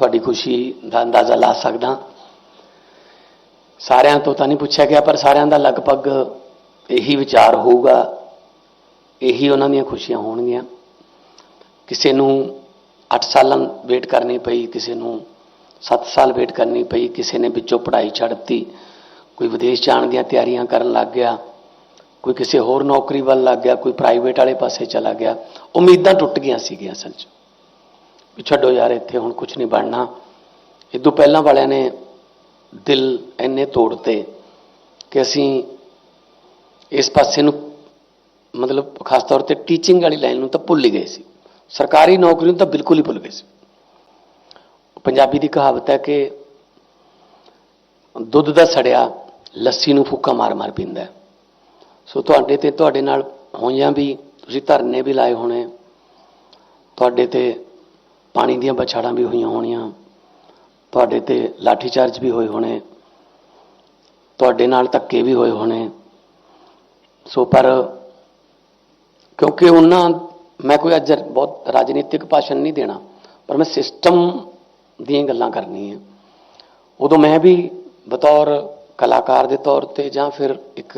ਤੁਹਾਡੀ ਖੁਸ਼ੀ ਦਾ ਅੰਦਾਜ਼ਾ ਲਾ ਸਕਦਾ। ਸਾਰਿਆਂ ਤੋਂ ਤਾਂ ਨਹੀਂ ਪੁੱਛਿਆ ਗਿਆ, ਪਰ ਸਾਰਿਆਂ ਦਾ ਲਗਭਗ ਇਹੀ ਵਿਚਾਰ ਹੋਊਗਾ। ਇਹੀ ਉਹਨਾਂ ਦੀਆਂ ਖੁਸ਼ੀਆਂ ਹੋਣਗੀਆਂ। ਕਿਸੇ ਨੂੰ 8 ਸਾਲਾਂ ਵੇਟ ਕਰਨੀ ਪਈ, ਕਿਸੇ ਨੂੰ 7 ਸਾਲ ਵੇਟ ਕਰਨੀ ਪਈ, ਕਿਸੇ ਨੇ ਵਿੱਚੋਂ ਪੜ੍ਹਾਈ ਛੱਡ ਦਿੱਤੀ, ਕੋਈ ਵਿਦੇਸ਼ ਜਾਣ ਦੀਆਂ ਤਿਆਰੀਆਂ ਕਰਨ ਲੱਗ ਗਿਆ, ਕੋਈ ਕਿਸੇ ਹੋਰ ਨੌਕਰੀ ਵੱਲ ਲੱਗ ਗਿਆ, ਕੋਈ ਪ੍ਰਾਈਵੇਟ ਵਾਲੇ ਪਾਸੇ ਚਲਾ ਗਿਆ, ਉਮੀਦਾਂ ਟੁੱਟ ਗਈਆਂ ਸੀਗੀਆਂ ਅਸਲ 'ਚ। ਵੀ ਛੱਡੋ ਯਾਰ, ਇੱਥੇ ਹੁਣ ਕੁਝ ਨਹੀਂ ਬਣਨਾ। ਇਦੋਂ ਪਹਿਲਾਂ ਵਾਲਿਆਂ ਨੇ ਦਿਲ ਇੰਨੇ ਤੋੜਤੇ ਕਿ ਅਸੀਂ ਇਸ ਪਾਸੇ ਨੂੰ ਮਤਲਬ ਖਾਸ ਤੌਰ ਤੇ ਟੀਚਿੰਗ ਵਾਲੀ ਲਾਈਨ ਨੂੰ ਤਾਂ ਭੁੱਲ ਹੀ ਗਏ ਸੀ। ਸਰਕਾਰੀ ਨੌਕਰੀ ਨੂੰ ਤਾਂ ਬਿਲਕੁਲ ਹੀ ਭੁੱਲ ਗਏ ਸੀ। ਪੰਜਾਬੀ ਦੀ ਕਹਾਵਤ ਹੈ ਕਿ ਦੁੱਧ ਦਾ ਸੜਿਆ ਲੱਸੀ ਨੂੰ ਫੂਕਾ ਮਾਰ-ਮਾਰ ਪੀਂਦਾ ਸੋ ਤੁਹਾਡੇ ਤੇ ਤੁਹਾਡੇ ਨਾਲ ਹੋਈਆਂ ਵੀ, ਤੁਸੀਂ ਧਰਨੇ ਵੀ ਲਾਏ ਹੋਣੇ। ਤੁਹਾਡੇ ਤੇ ਪਾਣੀ ਦੀਆਂ ਬਛਾੜਾਂ ਵੀ ਹੋਈਆਂ ਹੋਣੀਆਂ। ਤੁਹਾਡੇ ਤੇ ਲਾਠੀ ਚਾਰਜ ਵੀ ਹੋਏ ਹੋਣੇ। ਤੁਹਾਡੇ ਨਾਲ ਧੱਕੇ ਵੀ ਹੋਏ ਹੋਣੇ। ਸੋ ਪਰ ਕਿਉਂਕਿ ਉਹਨਾਂ, ਮੈਂ ਕੋਈ ਅੱਜ ਬਹੁਤ ਰਾਜਨੀਤਿਕ ਭਾਸ਼ਣ ਨਹੀਂ ਦੇਣਾ, ਪਰ ਮੈਂ ਸਿਸਟਮ ਦੀਆਂ ਗੱਲਾਂ ਕਰਨੀ ਹੈ ਉਦੋਂ ਮੈਂ ਵੀ ਬਤੌਰ ਕਲਾਕਾਰ ਦੇ ਤੌਰ ਤੇ ਜਾਂ ਫਿਰ ਇੱਕ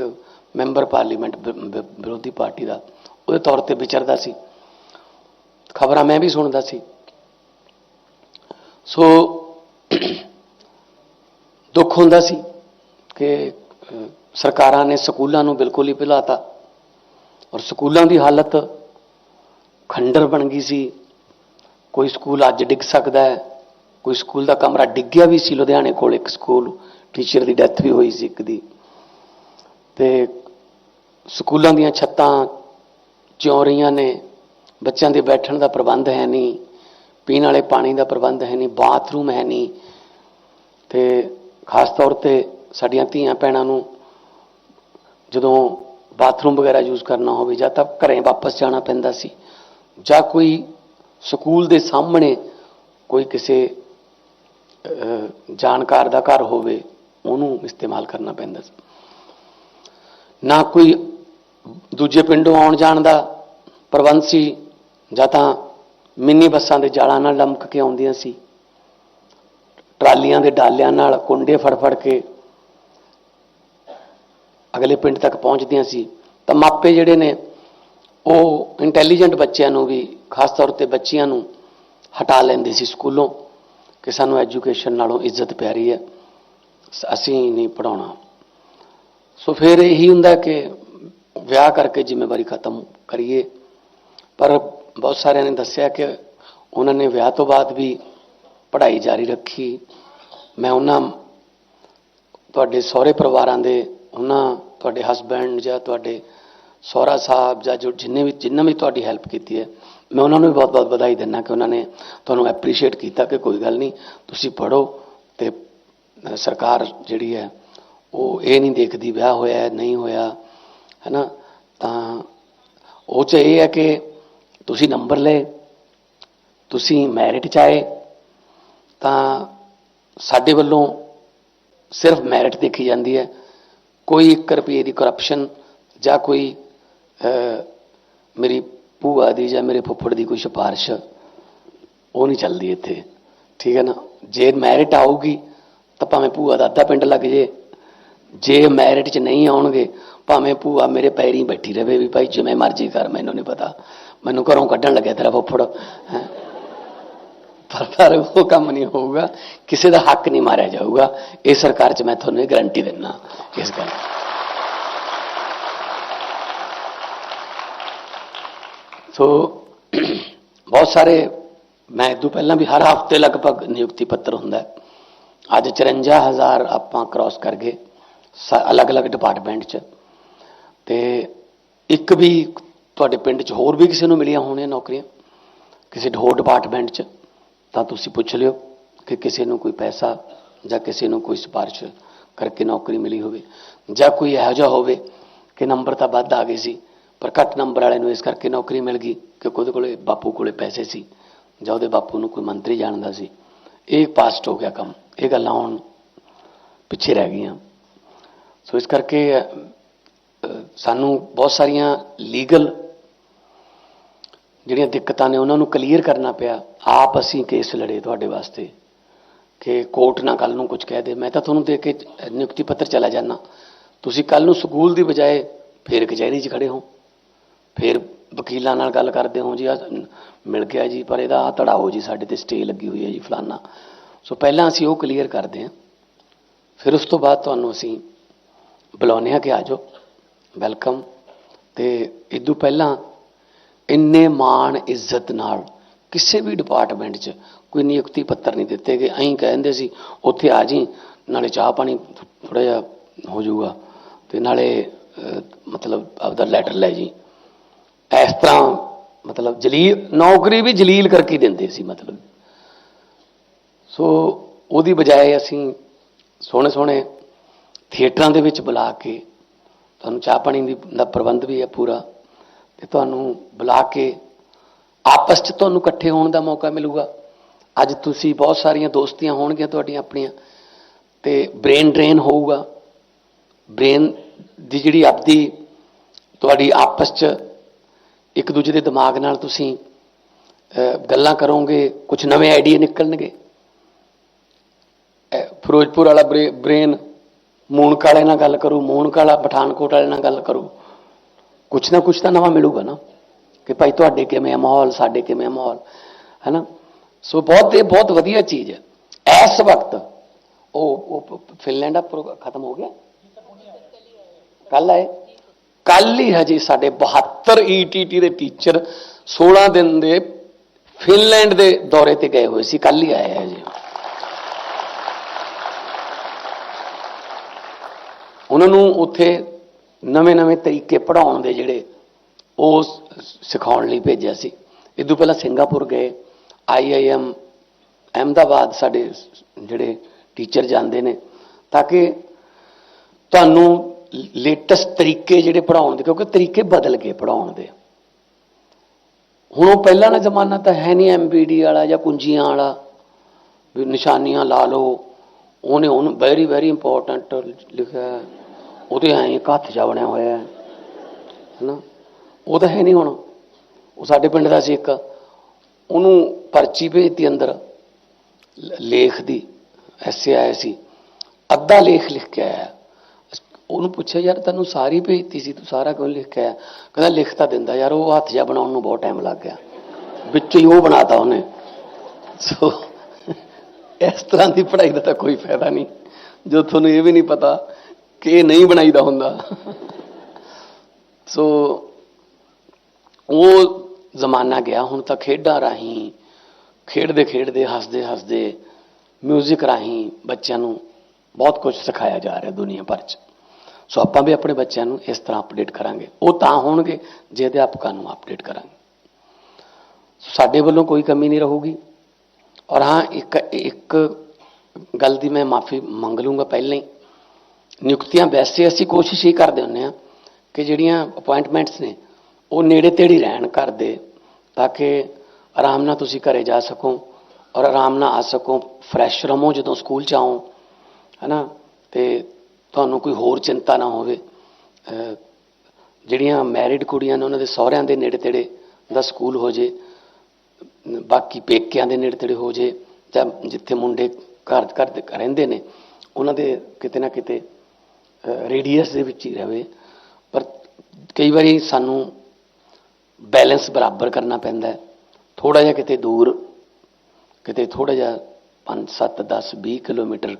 ਮੈਂਬਰ ਪਾਰਲੀਮੈਂਟ ਵਿਰੋਧੀ ਪਾਰਟੀ ਦਾ, ਉਹਦੇ ਤੌਰ ਤੇ ਵਿਚਰਦਾ ਸੀ। ਖਬਰਾਂ ਮੈਂ ਵੀ ਸੁਣਦਾ ਸੀ। ਸੋ ਦੁੱਖ ਹੁੰਦਾ ਸੀ ਕਿ ਸਰਕਾਰਾਂ ਨੇ ਸਕੂਲਾਂ ਨੂੰ ਬਿਲਕੁਲ ਹੀ ਭੁਲਾਤਾ ਔਰ ਸਕੂਲਾਂ ਦੀ ਹਾਲਤ ਖੰਡਰ ਬਣ ਗਈ ਸੀ। ਕੋਈ ਸਕੂਲ ਅੱਜ ਡਿੱਗ ਸਕਦਾ ਹੈ, ਕੋਈ ਸਕੂਲ ਦਾ ਕਮਰਾ ਡਿੱਗਿਆ ਵੀ ਸੀ। ਲੁਧਿਆਣੇ ਕੋਲ ਇੱਕ ਸਕੂਲ, ਟੀਚਰ ਦੀ ਡੈਥ ਵੀ ਹੋਈ ਸੀ ਇੱਕ ਦੀ। ਤੇ ਸਕੂਲਾਂ ਦੀਆਂ ਛੱਤਾਂ ਚਿਉ ਰਹੀਆਂ ਨੇ, ਬੱਚਿਆਂ ਦੇ ਬੈਠਣ ਦਾ ਪ੍ਰਬੰਧ ਹੈ ਨਹੀਂ। ਪੀਣ ਵਾਲੇ ਪਾਣੀ ਦਾ ਪ੍ਰਬੰਧ ਹੈ ਨਹੀਂ, ਬਾਥਰੂਮ ਹੈ ਨਹੀਂ। ਤੇ ਖਾਸ ਤੌਰ ਤੇ ਸਾਡੀਆਂ ਧੀਆਂ ਭੈਣਾਂ ਨੂੰ ਜਦੋਂ ਬਾਥਰੂਮ ਵਗੈਰਾ ਯੂਜ਼ ਕਰਨਾ ਹੋਵੇ ਜਾਂ ਤਾਂ ਘਰੇ ਵਾਪਸ ਜਾਣਾ ਪੈਂਦਾ ਸੀ ਜਾਂ ਕੋਈ ਸਕੂਲ ਦੇ ਸਾਹਮਣੇ ਕੋਈ ਕਿਸੇ ਜਾਣਕਾਰ ਦਾ ਘਰ ਹੋਵੇ, ਉਹਨੂੰ ਇਸਤੇਮਾਲ ਕਰਨਾ ਪੈਂਦਾ ਸੀ। ਨਾ ਕੋਈ ਦੂਜੇ ਪਿੰਡੋਂ ਆਉਣ ਜਾਣ ਦਾ ਪ੍ਰਬੰਧ ਸੀ ਜਾਂ ਤਾਂ ਮਿੰਨੀ ਬੱਸਾਂ ਦੇ ਜਾਲਾਂ ਨਾਲ ਲਮਕ ਕੇ ਆਉਂਦੀਆਂ ਸੀ। ਟਰਾਲੀਆਂ ਦੇ ਡਾਲਿਆਂ ਨਾਲ ਕੁੰਡੇ ਫੜ ਫੜ ਕੇ ਅਗਲੇ ਪਿੰਡ ਤੱਕ ਪਹੁੰਚਦੀਆਂ ਸੀ। ਤਾਂ ਮਾਪੇ ਜਿਹੜੇ ਨੇ, ਉਹ ਇੰਟੈਲੀਜੈਂਟ ਬੱਚਿਆਂ ਨੂੰ ਵੀ, ਖਾਸ ਤੌਰ ਤੇ ਬੱਚਿਆਂ ਨੂੰ ਹਟਾ ਲੈਂਦੇ ਸੀ ਸਕੂਲੋਂ ਕਿ ਸਾਨੂੰ ਐਜੂਕੇਸ਼ਨ ਨਾਲੋਂ ਇੱਜ਼ਤ ਪਿਆਰੀ ਹੈ। ਅਸੀਂ ਨਹੀਂ ਪੜਾਉਣਾ ਸੋ ਫਿਰ ਇਹੀ ਹੁੰਦਾ ਕਿ ਵਿਆਹ ਕਰਕੇ ਜ਼ਿੰਮੇਵਾਰੀ ਖਤਮ ਕਰੀਏ। ਪਰ ਬਹੁਤ ਸਾਰਿਆਂ ਨੇ ਦੱਸਿਆ ਕਿ ਉਹਨਾਂ ਨੇ ਵਿਆਹ ਤੋਂ ਬਾਅਦ ਵੀ ਪੜ੍ਹਾਈ ਜਾਰੀ ਰੱਖੀ। ਮੈਂ ਉਹਨਾਂ ਤੁਹਾਡੇ ਸਹੁਰੇ ਪਰਿਵਾਰਾਂ ਦੇ, ਉਹਨਾਂ ਤੁਹਾਡੇ ਹਸਬੈਂਡ ਜਾਂ ਤੁਹਾਡੇ ਸਹੁਰਾ ਸਾਹਿਬ ਜਾਂ ਜੋ ਜਿੰਨੇ ਵੀ, ਜਿੰਨਾਂ ਵੀ ਤੁਹਾਡੀ ਹੈਲਪ ਕੀਤੀ ਹੈ, ਮੈਂ ਉਹਨਾਂ ਨੂੰ ਵੀ ਬਹੁਤ-ਬਹੁਤ ਵਧਾਈ ਦਿੰਦਾ ਕਿ ਉਹਨਾਂ ਨੇ ਤੁਹਾਨੂੰ ਐਪਰੀਸ਼ੀਏਟ ਕੀਤਾ ਕਿ ਕੋਈ ਗੱਲ ਨਹੀਂ, ਤੁਸੀਂ ਪੜੋ ਤੇ ਸਰਕਾਰ ਜਿਹੜੀ ਹੈ, ਉਹ ਇਹ ਨਹੀਂ ਦੇਖਦੀ ਵਿਆਹ ਹੋਇਆ ਨਹੀਂ ਹੋਇਆ ਹੈਨਾ ਤਾਂ ਉਹ ਚ ਇਹ ਹੈ ਕਿ ਤੁਸੀਂ ਨੰਬਰ ਲਏ, ਤੁਸੀਂ ਮੈਰਿਟ ਚ ਆਏ, ਤਾਂ ਸਾਡੇ ਵੱਲੋਂ ਸਿਰਫ ਮੈਰਿਟ ਦੇਖੀ ਜਾਂਦੀ ਹੈ। ਕੋਈ 1 ਰੁਪਏ ਦੀ ਕਰਪਸ਼ਨ ਜਾਂ ਕੋਈ ਮੇਰੀ ਭੂਆ ਦੀ ਜਾਂ ਮੇਰੇ ਫੁੱਫੜ ਦੀ ਕੋਈ ਸਿਫਾਰਿਸ਼, ਉਹ ਨਹੀਂ ਚੱਲਦੀ ਇੱਥੇ। ਠੀਕ ਹੈ ਨਾ? ਜੇ ਮੈਰਿਟ ਆਊਗੀ, ਤਾਂ ਭਾਵੇਂ ਭੂਆ ਦਾ ਅੱਧਾ ਪਿੰਡ ਲੱਗ ਜੇ। ਜੇ ਮੈਰਿਟ 'ਚ ਨਹੀਂ ਆਉਣਗੇ, ਭਾਵੇਂ ਭੂਆ ਮੇਰੇ ਪੈਰੀਂ ਬੈਠੀ ਰਵੇ ਵੀ ਭਾਈ ਜਿਵੇਂ ਮਰਜ਼ੀ ਕਰ, ਮੈਨੂੰ ਨਹੀਂ ਪਤਾ। ਮੈਨੂੰ ਘਰੋਂ ਕੱਢਣ ਲੱਗਿਆ ਤੇਰਾ ਫੁੱਫੜ ਹੈਂ ਪਰ ਪਰ ਉਹ ਕੰਮ ਨਹੀਂ ਹੋਊਗਾ ਕਿਸੇ ਦਾ ਹੱਕ ਨਹੀਂ ਮਾਰਿਆ ਜਾਊਗਾ ਇਹ ਸਰਕਾਰ 'ਚ ਮੈਂ ਤੁਹਾਨੂੰ ਗਾਰੰਟੀ ਦਿੰਦਾ ਇਸ ਗੱਲ ਦੀ। ਸੋ ਬਹੁਤ ਸਾਰੇ ਮੈਂ ਇਹ ਤੋਂ ਪਹਿਲਾਂ ਵੀ ਹਰ ਹਫ਼ਤੇ ਲਗਭਗ ਨਿਯੁਕਤੀ ਪੱਤਰ ਹੁੰਦਾ ਹੈ ਅੱਜ 54000 ਆਪਾਂ ਕ੍ਰਾਸ ਕਰ ਗਏ ਸ- ਅਲੱਗ-ਅਲੱਗ ਡਿਪਾਰਟਮੈਂਟ 'ਚ ਤੇ ਇੱਕ ਵੀ ਤੁਹਾਡੇ ਪਿੰਡ 'ਚ ਹੋਰ ਵੀ ਕਿਸੇ ਨੂੰ ਮਿਲੀਆਂ ਹੋਣੀਆਂ ਨੌਕਰੀਆਂ? ਕਿਸੇ ਹੋਰ ਡਿਪਾਰਟਮੈਂਟ 'ਚ? ਤਾਂ ਤੁਸੀਂ ਪੁੱਛ ਲਿਓ ਕਿ ਕਿਸੇ ਨੂੰ ਕੋਈ ਪੈਸਾ ਜਾਂ ਕਿਸੇ ਨੂੰ ਕੋਈ ਸਿਫਾਰਿਸ਼ ਕਰਕੇ ਨੌਕਰੀ ਮਿਲੀ ਹੋਵੇ। ਜਾਂ ਕੋਈ ਇਹੋ ਜਿਹਾ ਹੋਵੇ ਕਿ ਨੰਬਰ ਤਾਂ ਵੱਧ ਆ ਗਏ ਸੀ, ਪਰ ਘੱਟ ਨੰਬਰ ਵਾਲੇ ਨੂੰ ਇਸ ਕਰਕੇ ਨੌਕਰੀ ਮਿਲ ਗਈ ਕਿ ਉਹਦੇ ਕੋਲੇ ਬਾਪੂ ਕੋਲੇ ਪੈਸੇ ਸੀ ਜਾਂ ਉਹਦੇ ਬਾਪੂ ਨੂੰ ਕੋਈ ਮੰਤਰੀ ਜਾਣਦਾ ਸੀ। ਇਹ ਪਾਸਟ ਹੋ ਗਿਆ ਕੰਮ। ਇਹ ਗੱਲਾਂ ਹੁਣ ਪਿੱਛੇ ਰਹਿ ਗਈਆਂ। ਸੋ ਇਸ ਕਰਕੇ ਸਾਨੂੰ ਬਹੁਤ ਸਾਰੀਆਂ ਲੀਗਲ ਜਿਹੜੀਆਂ ਦਿੱਕਤਾਂ ਨੇ ਉਹਨਾਂ ਨੂੰ ਕਲੀਅਰ ਕਰਨਾ ਪਿਆ, ਆਪ ਅਸੀਂ ਕੇਸ ਲੜੇ ਤੁਹਾਡੇ ਵਾਸਤੇ। ਕਿ ਕੋਰਟ ਨਾ ਕੱਲ ਨੂੰ ਕੁਝ ਕਹਿ ਦੇ। ਮੈਂ ਤਾਂ ਤੁਹਾਨੂੰ ਦੇ ਕੇ ਨਿਯੁਕਤੀ ਪੱਤਰ ਚਲਾ ਜਾਣਾ ਤੁਸੀਂ ਕੱਲ ਨੂੰ ਸਕੂਲ ਦੀ ਬਜਾਏ ਫੇਰ ਕਚਹਿਰੀ 'ਚ ਖੜੇ ਹੋ। ਫਿਰ ਵਕੀਲਾਂ ਨਾਲ ਗੱਲ ਕਰਦੇ ਹੋ, ਜੀ ਆ ਮਿਲ ਗਿਆ ਜੀ, ਪਰ ਇਹਦਾ ਆ ਤੜਾਓ ਜੀ, ਸਾਡੇ ਤੇ ਸਟੇ ਲੱਗੀ ਹੋਈ ਹੈ ਜੀ ਫਲਾਨਾ। ਸੋ ਪਹਿਲਾਂ ਅਸੀਂ ਉਹ ਕਲੀਅਰ ਕਰਦੇ ਹਾਂ। ਫਿਰ ਉਸ ਤੋਂ ਬਾਅਦ ਤੁਹਾਨੂੰ ਅਸੀਂ ਬੁਲਾਉਂਦੇ ਹਾਂ ਕਿ ਆ ਜਾਓ। ਵੈਲਕਮ। ਤੇ ਇਦੋਂ ਪਹਿਲਾਂ ਇੰਨੇ ਮਾਣ ਇੱਜ਼ਤ ਨਾਲ ਕਿਸੇ ਵੀ ਡਿਪਾਰਟਮੈਂਟ 'ਚ ਕੋਈ ਨਿਯੁਕਤੀ ਪੱਤਰ ਨਹੀਂ ਦਿੱਤੇ ਗਏ। ਐਂ ਕਹਿੰਦੇ ਸੀ, ਉੱਥੇ ਆ ਜੀ, ਨਾਲੇ ਚਾਹ ਪਾਣੀ ਥੋੜਾ ਜਿਹਾ ਹੋ ਜਾਊਗਾ ਤੇ ਨਾਲੇ ਮਤਲਬ ਆਪਦਾ ਲੈਟਰ ਲੈ ਜੀ। ਇਸ ਤਰ੍ਹਾਂ ਮਤਲਬ ਜਲੀਲ, ਨੌਕਰੀ ਵੀ ਜਲੀਲ ਕਰਕੇ ਦਿੰਦੇ ਸੀ ਮਤਲਬ। ਸੋ ਉਹਦੀ ਬਜਾਏ ਅਸੀਂ ਸੋਹਣੇ ਸੋਹਣੇ ਥੀਏਟਰਾਂ ਦੇ ਵਿੱਚ ਬੁਲਾ ਕੇ ਤੁਹਾਨੂੰ ਚਾਹ ਪਾਣੀ ਦੀ ਦਾ ਪ੍ਰਬੰਧ ਵੀ ਹੈ ਪੂਰਾ। ਤੇ ਤੁਹਾਨੂੰ ਬੁਲਾ ਕੇ ਆਪਸ 'ਚ ਤੁਹਾਨੂੰ ਇਕੱਠੇ ਹੋਣ ਦਾ ਮੌਕਾ ਮਿਲੂਗਾ। ਅੱਜ ਤੁਸੀਂ ਬਹੁਤ ਸਾਰੀਆਂ ਦੋਸਤੀਆਂ ਹੋਣਗੀਆਂ ਤੁਹਾਡੀਆਂ ਆਪਣੀਆਂ, ਤੇ ਬ੍ਰੇਨ ਡਰੇਨ ਹੋਊਗਾ। ਬ੍ਰੇਨ ਦੀ ਜਿਹੜੀ ਆਪਦੀ ਤੁਹਾਡੀ ਆਪਸ 'ਚ ਇੱਕ ਦੂਜੇ ਦੇ ਦਿਮਾਗ ਨਾਲ ਤੁਸੀਂ ਗੱਲਾਂ ਕਰੋਗੇ ਕੁਝ ਨਵੇਂ ਆਈਡੀਆ ਨਿਕਲਣਗੇ। ਫਿਰੋਜ਼ਪੁਰ ਵਾਲਾ ਬ੍ਰੇਨ ਮੂਨਕ ਵਾਲੇ ਨਾਲ ਗੱਲ ਕਰੂ, ਮੂਨਕ ਵਾਲਾ ਪਠਾਨਕੋਟ ਵਾਲੇ ਨਾਲ ਗੱਲ ਕਰੂ। ਕੁਛ ਨਾ ਕੁਛ ਤਾਂ ਨਵਾਂ ਮਿਲੂਗਾ ਨਾ, ਕਿ ਭਾਈ ਤੁਹਾਡੇ ਕਿਵੇਂ ਆ ਮਾਹੌਲ, ਸਾਡੇ ਕਿਵੇਂ ਆ ਮਾਹੌਲ, ਹੈਨਾ? ਸੋ ਬਹੁਤ, ਇਹ ਬਹੁਤ ਵਧੀਆ ਚੀਜ਼ ਹੈ। ਇਸ ਵਕਤ ਉਹ ਫਿਨਲੈਂਡ ਦਾ ਖਤਮ ਹੋ ਗਿਆ? ਕੱਲ ਆਏ। ਕੱਲ ਹੀ ਹਜੇ ਸਾਡੇ 72 ਈਟੀਟੀ ਦੇ ਟੀਚਰ 16 ਦਿਨ ਦੇ ਫਿਨਲੈਂਡ ਦੇ ਦੌਰੇ ਤੇ ਗਏ ਹੋਏ ਸੀ। ਕੱਲ ਹੀ ਆਏ ਹੈ ਜੀ ਉਹਨਾਂ ਨੂੰ ਉੱਥੇ ਨਵੇਂ-ਨਵੇਂ ਤਰੀਕੇ ਪੜਾਉਣ ਦੇ ਜਿਹੜੇ ਉਹ ਸਿਖਾਉਣ ਲਈ ਭੇਜਿਆ ਸੀ। ਇਦੋਂ ਪਹਿਲਾਂ ਸਿੰਗਾਪੁਰ ਗਏ ਆਈਆਈਐਮ ਅਹਿਮਦਾਬਾਦ ਸਾਡੇ ਜਿਹੜੇ ਟੀਚਰ ਜਾਂਦੇ ਨੇ, ਤਾਂ ਕਿ ਤੁਹਾਨੂੰ ਲੇਟੈਸਟ ਤਰੀਕੇ ਜਿਹੜੇ ਪੜਾਉਣ ਦੇ, ਕਿਉਂਕਿ ਤਰੀਕੇ ਬਦਲ ਗਏ ਪੜਾਉਣ ਦੇ। ਹੁਣ ਉਹ ਪਹਿਲਾਂ ਦਾ ਜ਼ਮਾਨਾ ਤਾਂ ਹੈ ਨਹੀਂ ਐਮਬੀਡੀ ਵਾਲਾ ਜਾਂ ਕੁੰਜੀਆਂ ਵਾਲਾ, ਵੀ ਨਿਸ਼ਾਨੀਆਂ ਲਾ ਲਓ, ਉਹਨੇ ਉਹਨੂੰ ਵੈਰੀ ਵੈਰੀ ਇੰਪੋਰਟੈਂਟ ਲਿਖਿਆ ਉਹਦੇ ਐਂ ਇੱਕ ਹੱਥ ਜਾ ਬਣਿਆ ਹੋਇਆ ਹੈ, ਹਨਾ? ਉਹ ਤਾਂ ਹੈ ਨਹੀਂ ਹੁਣ। ਉਹ ਸਾਡੇ ਪਿੰਡ ਦਾ ਸੀ ਇੱਕ। ਉਹਨੂੰ ਪਰਚੀ ਭੇਜਤੀ ਅੰਦਰ। ਲ- ਲੇਖ ਦੀ, ਐਸੇ ਆਇਆ ਸੀ। ਅੱਧਾ ਲੇਖ ਲਿਖ ਕੇ ਆਇਆ ਉਹਨੂੰ ਪੁੱਛਿਆ, ਯਾਰ ਤੈਨੂੰ ਸਾਰੀ ਭੇਜਤੀ ਸੀ, ਤੂੰ ਸਾਰਾ ਕਿਉਂ ਲਿਖ ਕੇ ਆਇਆ ਕਹਿੰਦਾ, ਲਿਖ ਤਾਂ ਦਿੰਦਾ ਯਾਰ, ਉਹ ਹੱਥ ਜਾ ਬਣਾਉਣ ਨੂੰ ਬਹੁਤ ਟਾਈਮ ਲੱਗ ਗਿਆ। ਵਿੱਚ ਹੀ ਉਹ ਬਣਾਤਾ ਉਹਨੇ। ਸੋ ਇਸ ਤਰ੍ਹਾਂ ਦੀ ਪੜ੍ਹਾਈ ਦਾ ਤਾਂ ਕੋਈ ਫਾਇਦਾ ਨਹੀਂ। ਜੋ ਤੁਹਾਨੂੰ ਇਹ ਵੀ ਨਹੀਂ ਪਤਾ ਕਿ ਇਹ ਨਹੀਂ ਬਣਾਈਦਾ ਹੁੰਦਾ। ਸੋ ਉਹ ਜ਼ਮਾਨਾ ਗਿਆ, ਹੁਣ ਤਾਂ ਖੇਡਾਂ ਰਾਹੀਂ, ਖੇਡਦੇ ਖੇਡਦੇ, ਹੱਸਦੇ ਹੱਸਦੇ 뮤직 ਰਾਹੀਂ ਬੱਚਿਆਂ ਨੂੰ ਬਹੁਤ ਕੁਝ ਸਿਖਾਇਆ ਜਾ ਰਿਹਾ ਦੁਨੀਆ ਭਰ 'ਚ। ਸੋ ਆਪਾਂ ਵੀ ਆਪਣੇ ਬੱਚਿਆਂ ਨੂੰ ਇਸ ਤਰ੍ਹਾਂ ਅਪਡੇਟ ਕਰਾਂਗੇ। ਉਹ ਤਾਂ ਹੋਣਗੇ ਜੇ ਅਧਿਆਪਕਾਂ ਨੂੰ ਅਪਡੇਟ ਕਰਾਂਗੇ। ਸਾਡੇ ਵੱਲੋਂ ਕੋਈ ਕਮੀ ਨਹੀਂ ਰਹੂਗੀ। ਔਰ ਹਾਂ, ਇੱਕ ਇੱਕ ਗੱਲ ਦੀ ਮੈਂ ਮਾਫੀ ਮੰਗ ਲੂੰਗਾ ਪਹਿਲਾਂ ਹੀ। ਨਿਯੁਕਤੀਆਂ ਵੈਸੇ ਅਸੀਂ ਕੋਸ਼ਿਸ਼ ਹੀ ਕਰਦੇ ਹੁੰਨੇ ਆ ਕਿ ਜਿਹੜੀਆਂ ਅਪਾਇੰਟਮੈਂਟਸ ਨੇ, ਉਹ ਨੇੜੇ ਤੇੜੇ ਰਹਿਣ ਘਰ ਦੇ, ਤਾਂ ਕਿ ਆਰਾਮ ਨਾਲ ਤੁਸੀਂ ਘਰੇ ਜਾ ਸਕੋ ਔਰ ਆਰਾਮ ਨਾਲ ਆ ਸਕੋ ਫਰੈਸ਼ ਰਹੋ ਜਦੋਂ ਸਕੂਲ ਚ ਆਓ, ਹੈਨਾ? ਤੇ ਤੁਹਾਨੂੰ ਕੋਈ ਹੋਰ ਚਿੰਤਾ ਨਾ ਹੋਵੇ। ਜਿਹੜੀਆਂ ਮੈਰਿਡ ਕੁੜੀਆਂ ਨੇ, ਉਹਨਾਂ ਦੇ ਸਹੁਰਿਆਂ ਦੇ ਨੇੜੇ ਤੇੜੇ ਦਾ ਸਕੂਲ ਹੋ ਜੇ, ਬਾਕੀ ਪੇਕਿਆਂ ਦੇ ਨੇੜੇ ਤੇੜੇ ਹੋ ਜੇ, ਜਾਂ ਜਿੱਥੇ ਮੁੰਡੇ ਘਰ ਘਰ ਦੇ ਰਹਿੰਦੇ ਨੇ, ਉਹਨਾਂ ਦੇ ਕਿਤੇ ਨਾ ਕਿਤੇ ਰੇਡੀਅਸ ਦੇ ਵਿੱਚ ਹੀ ਰਹੇ ਪਰ ਕਈ ਵਾਰੀ ਸਾਨੂੰ ਬੈਲੈਂਸ ਬਰਾਬਰ ਕਰਨਾ ਪੈਂਦਾ ਹੈ। ਥੋੜਾ ਜਿਹਾ ਕਿਤੇ ਦੂਰ, ਕਿਤੇ ਥੋੜਾ ਜਿਹਾ 5 7 10 20 ਕਿਲੋਮੀਟਰ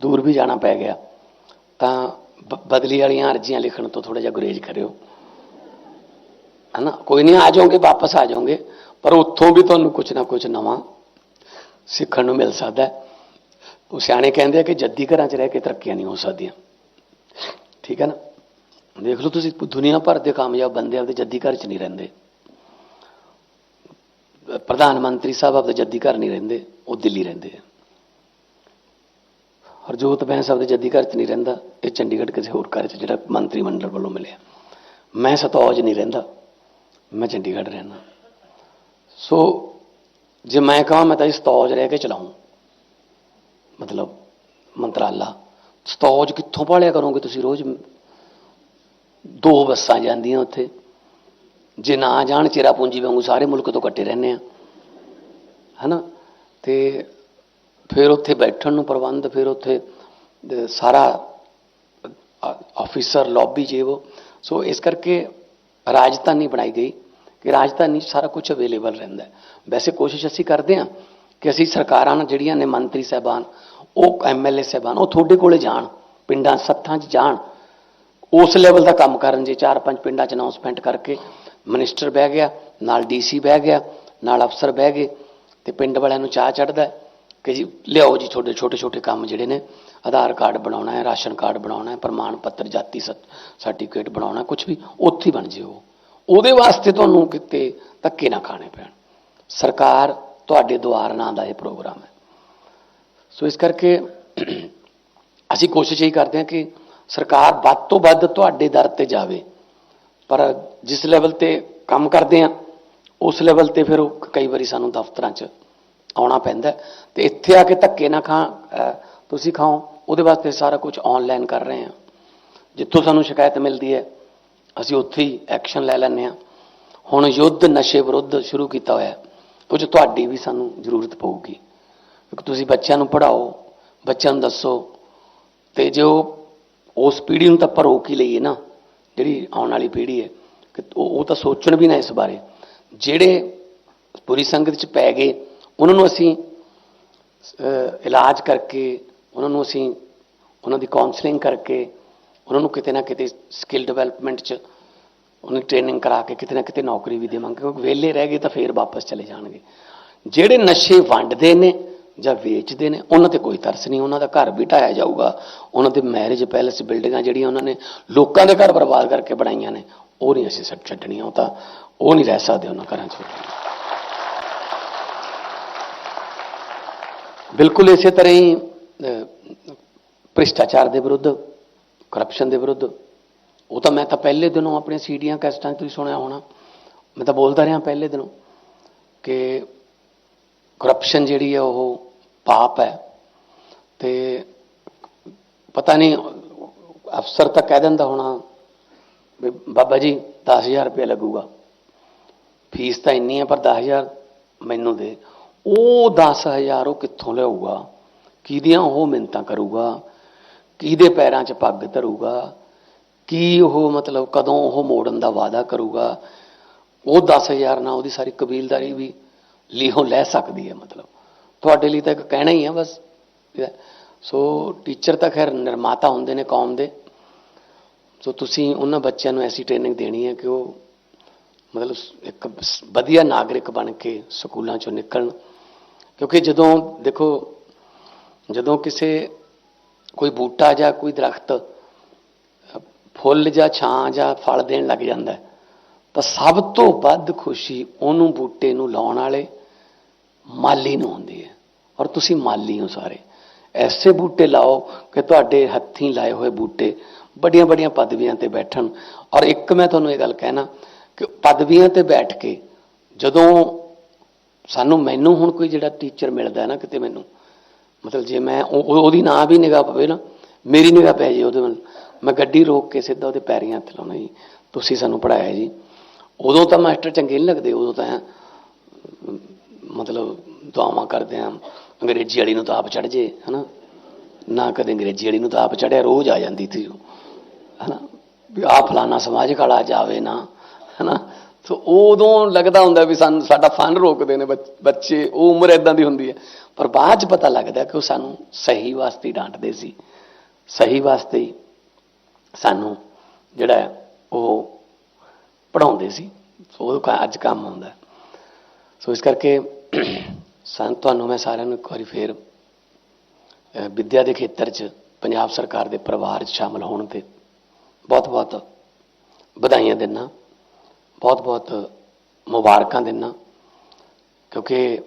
ਦੂਰ ਵੀ ਜਾਣਾ ਪੈ ਗਿਆ, ਤਾਂ ਬ- ਬਦਲੀ ਵਾਲੀਆਂ ਅਰਜ਼ੀਆਂ ਲਿਖਣ ਤੋਂ ਥੋੜਾ ਜਿਹਾ ਗੁਰੇਜ਼ ਕਰਿਓ। ਹਨਾ? ਕੋਈ ਨਹੀਂ, ਆ ਜਾਓਗੇ, ਵਾਪਸ ਆ ਜਾਓਗੇ, ਪਰ ਉੱਥੋਂ ਵੀ ਤੁਹਾਨੂੰ ਕੁਝ ਨਾ ਕੁਝ ਨਵਾਂ ਸਿੱਖਣ ਨੂੰ ਮਿਲ ਸਕਦਾ ਉਹ ਸਿਆਣੇ ਕਹਿੰਦੇ ਆ ਕਿ ਜੱਦੀ ਘਰਾਂ 'ਚ ਰਹਿ ਕੇ ਤਰੱਕੀਆਂ ਨਹੀਂ ਹੋ ਸਕਦੀਆਂ। ਠੀਕ ਹੈ ਨਾ? ਦੇਖ ਲਓ ਤੁਸੀਂ, ਦੁਨੀਆ ਭਰ ਦੇ ਕਾਮਯਾਬ ਬੰਦੇ ਆਪਦੇ ਜੱਦੀ ਘਰ 'ਚ ਨਹੀਂ ਰਹਿੰਦੇ। ਪ੍ਰਧਾਨ ਮੰਤਰੀ ਸਾਹਿਬ ਆਪਦੇ ਜੱਦੀ ਘਰ ਨਹੀਂ ਰਹਿੰਦੇ, ਉਹ ਦਿੱਲੀ ਰਹਿੰਦੇ ਆ। ਹਰਜੋਤ ਬੈਂਸ ਆਪਦੇ ਜੱਦੀ ਘਰ 'ਚ ਨਹੀਂ ਰਹਿੰਦਾ, ਇਹ ਚੰਡੀਗੜ੍ਹ ਕਿਸੇ ਹੋਰ ਘਰ 'ਚ, ਜਿਹੜਾ ਮੰਤਰੀ ਮੰਡਲ ਵੱਲੋਂ ਮਿਲਿਆ। ਮੈਂ ਸਤੌਜ ਨਹੀਂ ਰਹਿੰਦਾ, ਮੈਂ ਚੰਡੀਗੜ੍ਹ ਰਹਿੰਦਾ। ਸੋ, ਜੇ ਮੈਂ ਕਹਾਂ, ਮੈਂ ਤਾਂ ਇਸ ਸਤੌਜ ਰਹਿ ਕੇ ਚਲਾਉਂ ਮਤਲਬ, ਮੰਤਰਾਲਾ। ਸਤੌਜ ਕਿੱਥੋਂ ਭਾਲਿਆ ਕਰੋਗੇ ਤੁਸੀਂ ਰੋਜ਼? ਦੋ ਬੱਸਾਂ ਜਾਂਦੀਆਂ ਉੱਥੇ। ਜੇ ਨਾ ਜਾਣ, ਚਿਹਰਾ ਪੂੰਜੀ ਵਾਂਗੂ ਸਾਰੇ ਮੁਲਕ ਤੋਂ ਕੱਟੇ ਰਹਿੰਦੇ ਆ। ਹਨਾ? ਤੇ ਫਿਰ ਉੱਥੇ ਬੈਠਣ ਨੂੰ ਪ੍ਰਬੰਧ, ਫਿਰ ਉੱਥੇ ਸਾਰਾ ਆਫੀਸਰ ਲੌਬੀ ਜੇ ਉਹ ਸੋ ਇਸ ਕਰਕੇ ਰਾਜਧਾਨੀ ਬਣਾਈ ਗਈ ਕਿ ਰਾਜਧਾਨੀ ਸਾਰਾ ਕੁਝ ਅਵੇਲੇਬਲ ਰਹਿੰਦਾ ਵੈਸੇ ਕੋਸ਼ਿਸ਼ ਅਸੀਂ ਕਰਦੇ ਹਾਂ ਕਿ ਅਸੀਂ ਸਰਕਾਰਾਂ, ਜਿਹੜੀਆਂ ਨੇ ਮੰਤਰੀ ਸਾਹਿਬਾਨ ਉਹ ਐਮਐਲਏ ਸਾਹਿਬਾਨ ਉਹ ਤੁਹਾਡੇ ਕੋਲੇ ਜਾਣ, ਪਿੰਡਾਂ ਸੱਥਾਂ 'ਚ ਜਾਣ। ਉਸ ਲੈਵਲ ਦਾ ਕੰਮ ਕਰਨ ਜੇ ਚਾਰ ਪੰਜ ਪਿੰਡਾਂ 'ਚ ਅਨਾਉਂਸਮੈਂਟ ਕਰਕੇ ਮਿਨਿਸਟਰ ਬਹਿ ਗਿਆ, ਨਾਲ ਡੀਸੀ ਬਹਿ ਗਿਆ, ਨਾਲ ਅਫਸਰ ਬਹਿ ਗਏ ਤੇ ਪਿੰਡ ਵਾਲਿਆਂ ਨੂੰ ਚਾਹ ਚੜਦਾ ਕਿ ਜੀ ਲਿਆਓ ਜੀ ਤੁਹਾਡੇ ਛੋਟੇ ਛੋਟੇ ਕੰਮ ਜਿਹੜੇ ਨੇ, ਆਧਾਰ ਕਾਰਡ ਬਣਾਉਣਾ ਹੈ, ਰਾਸ਼ਨ ਕਾਰਡ ਬਣਾਉਣਾ ਹੈ, ਪ੍ਰਮਾਣ ਪੱਤਰ, ਜਾਤੀ ਸਰਟੀਫਿਕੇਟ ਬਣਾਉਣਾ ਕੁਝ ਵੀ, ਉੱਥੇ ਬਣ ਜਿਓ। ਉਹਦੇ ਵਾਸਤੇ ਤੁਹਾਨੂੰ ਕਿਤੇ ਧੱਕੇ ਨਾ ਖਾਣੇ ਪੈਣ। ਸਰਕਾਰ ਤੁਹਾਡੇ ਦੁਆਰ ਨਾਂ ਦਾ ਇਹ ਪ੍ਰੋਗਰਾਮ ਹੈ। ਸੋ ਇਸ ਕਰਕੇ ਅਸੀਂ ਕੋਸ਼ਿਸ਼ ਇਹੀ ਕਰਦੇ ਹਾਂ ਕਿ ਸਰਕਾਰ ਵੱਧ ਤੋਂ ਵੱਧ ਤੁਹਾਡੇ ਦਰ ਤੇ ਜਾਵੇ। ਪਰ ਜਿਸ ਲੈਵਲ ਤੇ ਕੰਮ ਕਰਦੇ ਆ ਉਸ ਲੈਵਲ ਤੇ ਫਿਰ ਉਹ ਕਈ ਵਾਰੀ ਸਾਨੂੰ ਦਫ਼ਤਰਾਂ 'ਚ ਆਉਣਾ ਪੈਂਦਾ ਹੈ। ਤੇ ਇੱਥੇ ਆ ਕੇ ਧੱਕੇ ਨਾ ਖਾ ਤੁਸੀਂ ਖਾਓ, ਉਹਦੇ ਵਾਸਤੇ ਸਾਰਾ ਕੁਝ ਆਨਲਾਈਨ ਕਰ ਰਹੇ ਹਾਂ। ਜਿੱਥੋਂ ਸਾਨੂੰ ਸ਼ਿਕਾਇਤ ਮਿਲਦੀ ਹੈ, ਅਸੀਂ ਉੱਥੇ ਹੀ ਐਕਸ਼ਨ ਲੈ ਲੈਂਦੇ ਹਾਂ। ਹੁਣ ਯੁੱਧ ਨਸ਼ੇ ਵਿਰੁੱਧ ਸ਼ੁਰੂ ਕੀਤਾ ਹੋਇਆ ਕੁਝ ਤੁਹਾਡੀ ਵੀ ਸਾਨੂੰ ਜ਼ਰੂਰਤ ਪਊਗੀ। ਕਿਉਂਕਿ ਤੁਸੀਂ ਬੱਚਿਆਂ ਨੂੰ ਪੜ੍ਹਾਓ, ਬੱਚਿਆਂ ਨੂੰ ਦੱਸੋ। ਤੇ ਜੋ ਉਸ ਪੀੜ੍ਹੀ ਨੂੰ ਤਾਂ ਆਪਾਂ ਰੋਕ ਹੀ ਲਈਏ ਨਾ, ਜਿਹੜੀ ਆਉਣ ਵਾਲੀ ਪੀੜ੍ਹੀ ਹੈ, ਕਿ ਉਹ ਉਹ ਤਾਂ ਸੋਚਣ ਵੀ ਨਾ ਇਸ ਬਾਰੇ। ਜਿਹੜੇ ਪੂਰੀ ਸੰਗਤ ਚ ਪੈ ਗਏ, ਉਹਨਾਂ ਨੂੰ ਅਸੀਂ ਇਲਾਜ ਕਰਕੇ, ਉਹਨਾਂ ਨੂੰ ਅਸੀਂ, ਉਹਨਾਂ ਦੀ ਕਾਉਂਸਲਿੰਗ ਕਰਕੇ, ਉਹਨਾਂ ਨੂੰ ਕਿਤੇ ਨਾ ਕਿਤੇ ਸਕਿੱਲ ਡਿਵੈਲਪਮੈਂਟ ਚ, ਉਹਨਾਂ ਦੀ ਟ੍ਰੇਨਿੰਗ ਕਰਾ ਕੇ ਕਿਤੇ ਨਾ ਕਿਤੇ ਨੌਕਰੀ ਵੀ ਦੇਵਾਂਗੇ। ਕਿਉਂਕਿ ਵਿਹਲੇ ਰਹਿ ਗਏ ਤਾਂ ਫੇਰ ਵਾਪਸ ਚਲੇ ਜਾਣਗੇ। ਜਿਹੜੇ ਨਸ਼ੇ ਵੰਡਦੇ ਨੇ ਜਾਂ ਵੇਚਦੇ ਨੇ, ਉਹਨਾਂ ਤੇ ਕੋਈ ਤਰਸ ਨਹੀਂ, ਉਹਨਾਂ ਦਾ ਘਰ ਵੀ ਢਾਇਆ ਜਾਊਗਾ। ਉਹਨਾਂ ਦੇ ਮੈਰਿਜ ਪੈਲੇਸ ਬਿਲਡਿੰਗਾਂ ਜਿਹੜੀਆਂ ਉਹਨਾਂ ਨੇ ਲੋਕਾਂ ਦੇ ਘਰ ਬਰਬਾਦ ਕਰਕੇ ਬਣਾਈਆਂ ਨੇ, ਉਹ ਨਹੀਂ ਅਸੀਂ ਛੱਡ ਛੱਡਣੀਆਂ ਉਹ ਤਾਂ, ਉਹ ਨਹੀਂ ਰਹਿ ਸਕਦੇ ਉਹਨਾਂ ਘਰਾਂ 'ਚ। ਬਿਲਕੁਲ ਇਸੇ ਤਰ੍ਹਾਂ ਹੀ ਭ੍ਰਿਸ਼ਟਾਚਾਰ ਦੇ ਵਿਰੁੱਧ ਕਰਪਸ਼ਨ ਦੇ ਵਿਰੁੱਧ, ਉਹ ਤਾਂ ਮੈਂ ਤਾਂ ਪਹਿਲੇ ਦਿਨੋਂ ਆਪਣੀਆਂ ਸੀਡੀਆਂ, ਕੈਸਟਾਂ 'ਚ ਤੁਸੀਂ ਸੁਣਿਆ ਹੋਣਾ। ਮੈਂ ਤਾਂ ਬੋਲਦਾ ਰਿਹਾ ਪਹਿਲੇ ਦਿਨੋਂ ਕਿ ਕਰਪਸ਼ਨ ਜਿਹੜੀ ਹੈ ਉਹ ਪਾਪ ਹੈ। ਤੇ ਪਤਾ ਨਹੀਂ, ਅਫਸਰ ਤਾਂ ਕਹਿ ਦਿੰਦਾ ਹੋਣਾ ਵੀ ਬਾਬਾ ਜੀ 10000 ਰੁਪਏ ਲੱਗੂਗਾ। ਫੀਸ ਤਾਂ ਇੰਨੀ ਹੈ, ਪਰ 10000 ਮੈਨੂੰ ਦੇ। ਉਹ 10000 ਉਹ ਕਿੱਥੋਂ ਲਿਆਊਗਾ? ਕਿਹਦੀਆਂ ਉਹ ਮਿੰਤਾਂ ਕਰੂਗਾ? ਕਿਹਦੇ ਪੈਰਾਂ 'ਚ ਪੱਗ ਧਰੂਗਾ? ਕੀ ਉਹ ਮਤਲਬ ਕਦੋਂ ਉਹ ਮੋੜਨ ਦਾ ਵਾਅਦਾ ਕਰੂਗਾ? ਉਹ 10000 ਨਾਲ ਉਹਦੀ ਸਾਰੀ ਕਬੀਲਦਾਰੀ ਵੀ ਲੀਹੋਂ ਲੈ ਸਕਦੀ ਹੈ ਮਤਲਬ। ਤੁਹਾਡੇ ਲਈ ਤਾਂ ਇੱਕ ਕਹਿਣਾ ਹੀ ਹੈ ਬਸ। ਸੋ ਟੀਚਰ ਤਾਂ ਖੈਰ ਨਿਰਮਾਤਾ ਹੁੰਦੇ ਨੇ ਕੌਮ ਦੇ। ਸੋ ਤੁਸੀਂ ਉਹਨਾਂ ਬੱਚਿਆਂ ਨੂੰ ਐਸੀ ਟ੍ਰੇਨਿੰਗ ਦੇਣੀ ਹੈ ਕਿ ਉਹ ਮਤਲਬ ਇੱਕ ਵਧੀਆ ਨਾਗਰਿਕ ਬਣ ਕੇ ਸਕੂਲਾਂ ਚੋਂ ਨਿਕਲਣ। ਕਿਉਂਕਿ ਜਦੋਂ ਦੇਖੋ, ਜਦੋਂ ਕਿਸੇ ਕੋਈ ਬੂਟਾ ਜਾਂ ਕੋਈ ਦਰਖਤ ਫੁੱਲ ਜਾਂ ਛਾਂ ਜਾਂ ਫਲ ਦੇਣ ਲੱਗ ਜਾਂਦਾ ਤਾਂ ਸਭ ਤੋਂ ਵੱਧ ਖੁਸ਼ੀ ਉਹਨੂੰ ਬੂਟੇ ਨੂੰ ਲਾਉਣ ਵਾਲੇ ਮਾਲੀ ਨੂੰ ਹੁੰਦੀ ਹੈ। ਔਰ ਤੁਸੀਂ ਮਾਲੀ ਹੋ ਸਾਰੇ। ਐਸੇ ਬੂਟੇ ਲਾਓ ਕਿ ਤੁਹਾਡੇ ਹੱਥੀਂ ਲਾਏ ਹੋਏ ਬੂਟੇ ਵੱਡੀਆਂ ਵੱਡੀਆਂ ਪਦਵੀਆਂ ਤੇ ਬੈਠਣ। ਔਰ ਇੱਕ ਮੈਂ ਤੁਹਾਨੂੰ ਇਹ ਗੱਲ ਕਹਿਣਾ ਕਿ ਪਦਵੀਆਂ ਤੇ ਬੈਠ ਕੇ ਜਦੋਂ ਸਾਨੂੰ ਮੈਨੂੰ ਹੁਣ ਕੋਈ ਜਿਹੜਾ ਟੀਚਰ ਮਿਲਦਾ ਹੈ ਨਾ ਕਿਤੇ ਮੈਨੂੰ, ਮਤਲਬ ਜੇ ਮੈਂ ਉਹ- ਉਹਦੀ ਨਾਂ ਵੀ ਨਿਗਾਹ ਪਵੇ ਨਾ, ਮੇਰੀ ਨਿਗਾਹ ਪੈ ਜੇ ਉਹਦੇ ਵੱਲ। ਮੈਂ ਗੱਡੀ ਰੋਕ ਕੇ ਸਿੱਧਾ ਉਹਦੇ ਪੈਰੀਂ ਹੱਥ ਲਾਉਣਾ ਜੀ। ਤੁਸੀਂ ਸਾਨੂੰ ਪੜਾਇਆ ਜੀ। ਉਦੋਂ ਤਾਂ ਮਾਸਟਰ ਚੰਗੇ ਨਹੀਂ ਲੱਗਦੇ, ਉਦੋਂ ਤਾਂ ਮਤਲਬ ਦੁਆਵਾਂ ਕਰਦੇ ਆ। ਅੰਗਰੇਜ਼ੀ ਵਾਲੀ ਨੂੰ ਤਾਂ ਆਪ ਚੜ ਜੇ, ਹਨਾ? ਨਾ ਕਦੇ ਅੰਗਰੇਜ਼ੀ ਵਾਲੀ ਨੂੰ ਤਾਂ ਆਪ ਚੜਿਆ ਰੋਜ਼ ਆ ਜਾਂਦੀ ਸੀ ਉਹ, ਹਨਾ? ਵੀ ਆ ਫਲਾਣਾ ਸਮਾਜ ਕਾਲਾ ਜਾਵੇ ਨਾ, ਹਨਾ? ਸੋ ਉਦੋਂ ਲੱਗਦਾ ਹੁੰਦਾ ਵੀ ਸਾਨੂੰ, ਸਾਡਾ ਫਨ ਰੋਕਦੇ ਨੇ ਬੱਚ- ਬੱਚੇ, ਉਹ ਉਮਰ ਇਦਾਂ ਦੀ ਹੁੰਦੀ ਹੈ। ਪਰ ਬਾਅਦ ਚ ਪਤਾ ਲੱਗਦਾ ਕਿ ਉਹ ਸਾਨੂੰ ਸਹੀ ਵਾਸਤੇ ਡਾਂਟਦੇ ਸੀ। ਸਹੀ ਵਾਸਤੇ ਸਾਨੂੰ ਜਿਹੜਾ ਉਹ ਪੜਾਉਂਦੇ ਸੀ। ਸੋ ਉਹ ਅੱਜ ਕੰਮ ਆਉਂਦਾ। ਸੋ ਇਸ ਕਰਕੇ ਸਾਨੂੰ ਤੁਹਾਨੂੰ ਮੈਂ ਸਾਰਿਆਂ ਨੂੰ ਇੱਕ ਵਾਰੀ ਫੇਰ ਵਿੱਦਿਆ ਦੇ ਖੇਤਰ 'ਚ, ਪੰਜਾਬ ਸਰਕਾਰ ਦੇ ਪਰਿਵਾਰ 'ਚ ਸ਼ਾਮਲ ਹੋਣ ਤੇ ਬਹੁਤ ਬਹੁਤ ਵਧਾਈਆਂ ਦਿੰਦਾ। ਬਹੁਤ ਬਹੁਤ ਮੁਬਾਰਕਾਂ ਦਿੰਦਾ। ਕਿਉਂਕਿ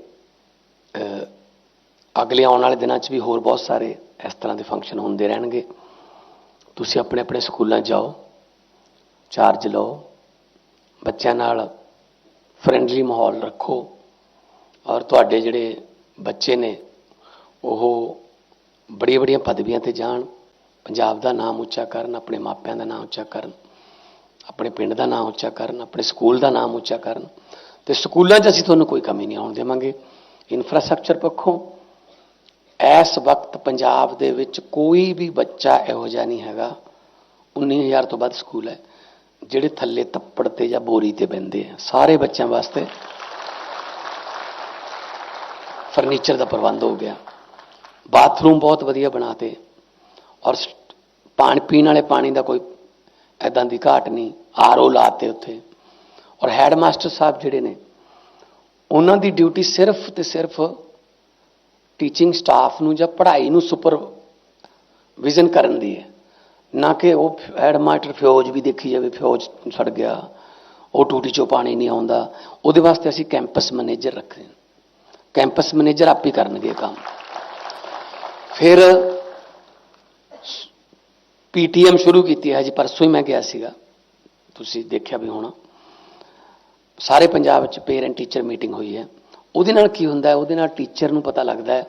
ਅਗਲੇ ਆਉਣ ਵਾਲੇ ਦਿਨਾਂ 'ਚ ਵੀ ਹੋਰ ਬਹੁਤ ਸਾਰੇ ਇਸ ਤਰ੍ਹਾਂ ਦੇ ਫੰਕਸ਼ਨ ਹੁੰਦੇ ਰਹਿਣਗੇ। ਤੁਸੀਂ ਆਪਣੇ ਆਪਣੇ ਸਕੂਲਾਂ ਜਾਓ ਚਾਰਜ ਲਓ, ਬੱਚਿਆਂ ਨਾਲ ਫਰੈਂਡਲੀ ਮਾਹੌਲ ਰੱਖੋ। ਔਰ ਤੁਹਾਡੇ ਜਿਹੜੇ ਬੱਚੇ ਨੇ, ਉਹ ਬੜੀਆਂ ਬੜੀਆਂ ਪਦਵੀਆਂ ਤੇ ਜਾਣ, ਪੰਜਾਬ ਦਾ ਨਾਮ ਉੱਚਾ ਕਰਨ, ਆਪਣੇ ਮਾਪਿਆਂ ਦਾ ਨਾਮ ਉੱਚਾ ਕਰਨ, ਆਪਣੇ ਪਿੰਡ ਦਾ ਨਾਮ ਉੱਚਾ ਕਰਨ, ਆਪਣੇ ਸਕੂਲ ਦਾ ਨਾਮ ਉੱਚਾ ਕਰਨ। ਤੇ ਸਕੂਲਾਂ 'ਚ ਅਸੀਂ ਤੁਹਾਨੂੰ ਕੋਈ ਕਮੀ ਨਹੀਂ ਆਉਣ ਦੇਵਾਂਗੇ। ਇਨਫਰਾਸਟ੍ਰਕਚਰ ਪੱਖੋਂ ਇਸ ਵਕਤ ਪੰਜਾਬ ਦੇ ਵਿੱਚ ਕੋਈ ਵੀ ਬੱਚਾ ਇਹੋ ਜਿਹਾ ਨਹੀਂ ਹੈਗਾ। 19000 ਤੋਂ ਵੱਧ ਸਕੂਲ ਹੈ, ਜਿਹੜੇ ਥੱਲੇ ਤੱਪੜ ਤੇ ਜਾਂ ਬੋਰੀ ਤੇ ਬੈੰਦੇ ਆ। ਸਾਰੇ ਬੱਚਿਆਂ ਵਾਸਤੇ ਫਰਨੀਚਰ ਦਾ ਪ੍ਰਬੰਧ ਹੋ ਗਿਆ। ਬਾਥਰੂਮ ਬਹੁਤ ਵਧੀਆ ਬਣਾਤੇ। ਔਰ ਪਾਣ, ਪੀਣ ਵਾਲੇ ਪਾਣੀ ਦਾ ਕੋਈ ਐਦਾਂ ਦੀ ਘਾਟ ਨਹੀਂ ਆਰਓ ਲਾਤੇ ਉੱਥੇ। ਔਰ ਹੈਡਮਾਸਟਰ ਸਾਹਿਬ ਜਿਹੜੇ ਨੇ, ਉਹਨਾਂ ਦੀ ਡਿਊਟੀ ਸਿਰਫ ਤੇ ਸਿਰਫ ਟੀਚਿੰਗ ਸਟਾਫ ਨੂੰ ਜਾਂ ਪੜ੍ਹਾਈ ਨੂੰ ਸੁਪਰ ਵਿਜ਼ਨ ਕਰਨ ਦੀ ਹੈ। ਨਾ ਕਿ ਉਹ ਹੈਡਮਾਸਟਰ ਫਿਓਜ ਵੀ ਦੇਖੀ ਜਾਵੇ ਫਿਓਜ ਸੜ ਗਿਆ, ਉਹ ਟੂਟੀ ਚੋਂ ਪਾਣੀ ਨਹੀਂ ਆਉਂਦਾ। ਉਹਦੇ ਵਾਸਤੇ ਅਸੀਂ ਕੈਂਪਸ ਮੈਨੇਜਰ ਰੱਖੇ ਕੈਂਪਸ ਮੈਨੇਜਰ ਆਪ ਹੀ ਕਰਨਗੇ ਕੰਮ। ਫਿਰ ਪੀਟੀਐਮ ਸ਼ੁਰੂ ਕੀਤੀ ਹੈ ਜੀ ਪਰਸੋਂ ਹੀ ਮੈਂ ਗਿਆ ਸੀਗਾ। ਤੁਸੀਂ ਦੇਖਿਆ ਵੀ ਹੋਣਾ। ਸਾਰੇ ਪੰਜਾਬ ਵਿੱਚ ਪੇਰੈਂਟ ਟੀਚਰ ਮੀਟਿੰਗ ਹੋਈ ਹੈ। ਉਹਦੇ ਨਾਲ ਕੀ ਹੁੰਦਾ ਹੈ? ਉਹਦੇ ਨਾਲ ਟੀਚਰ ਨੂੰ ਪਤਾ ਲੱਗਦਾ ਹੈ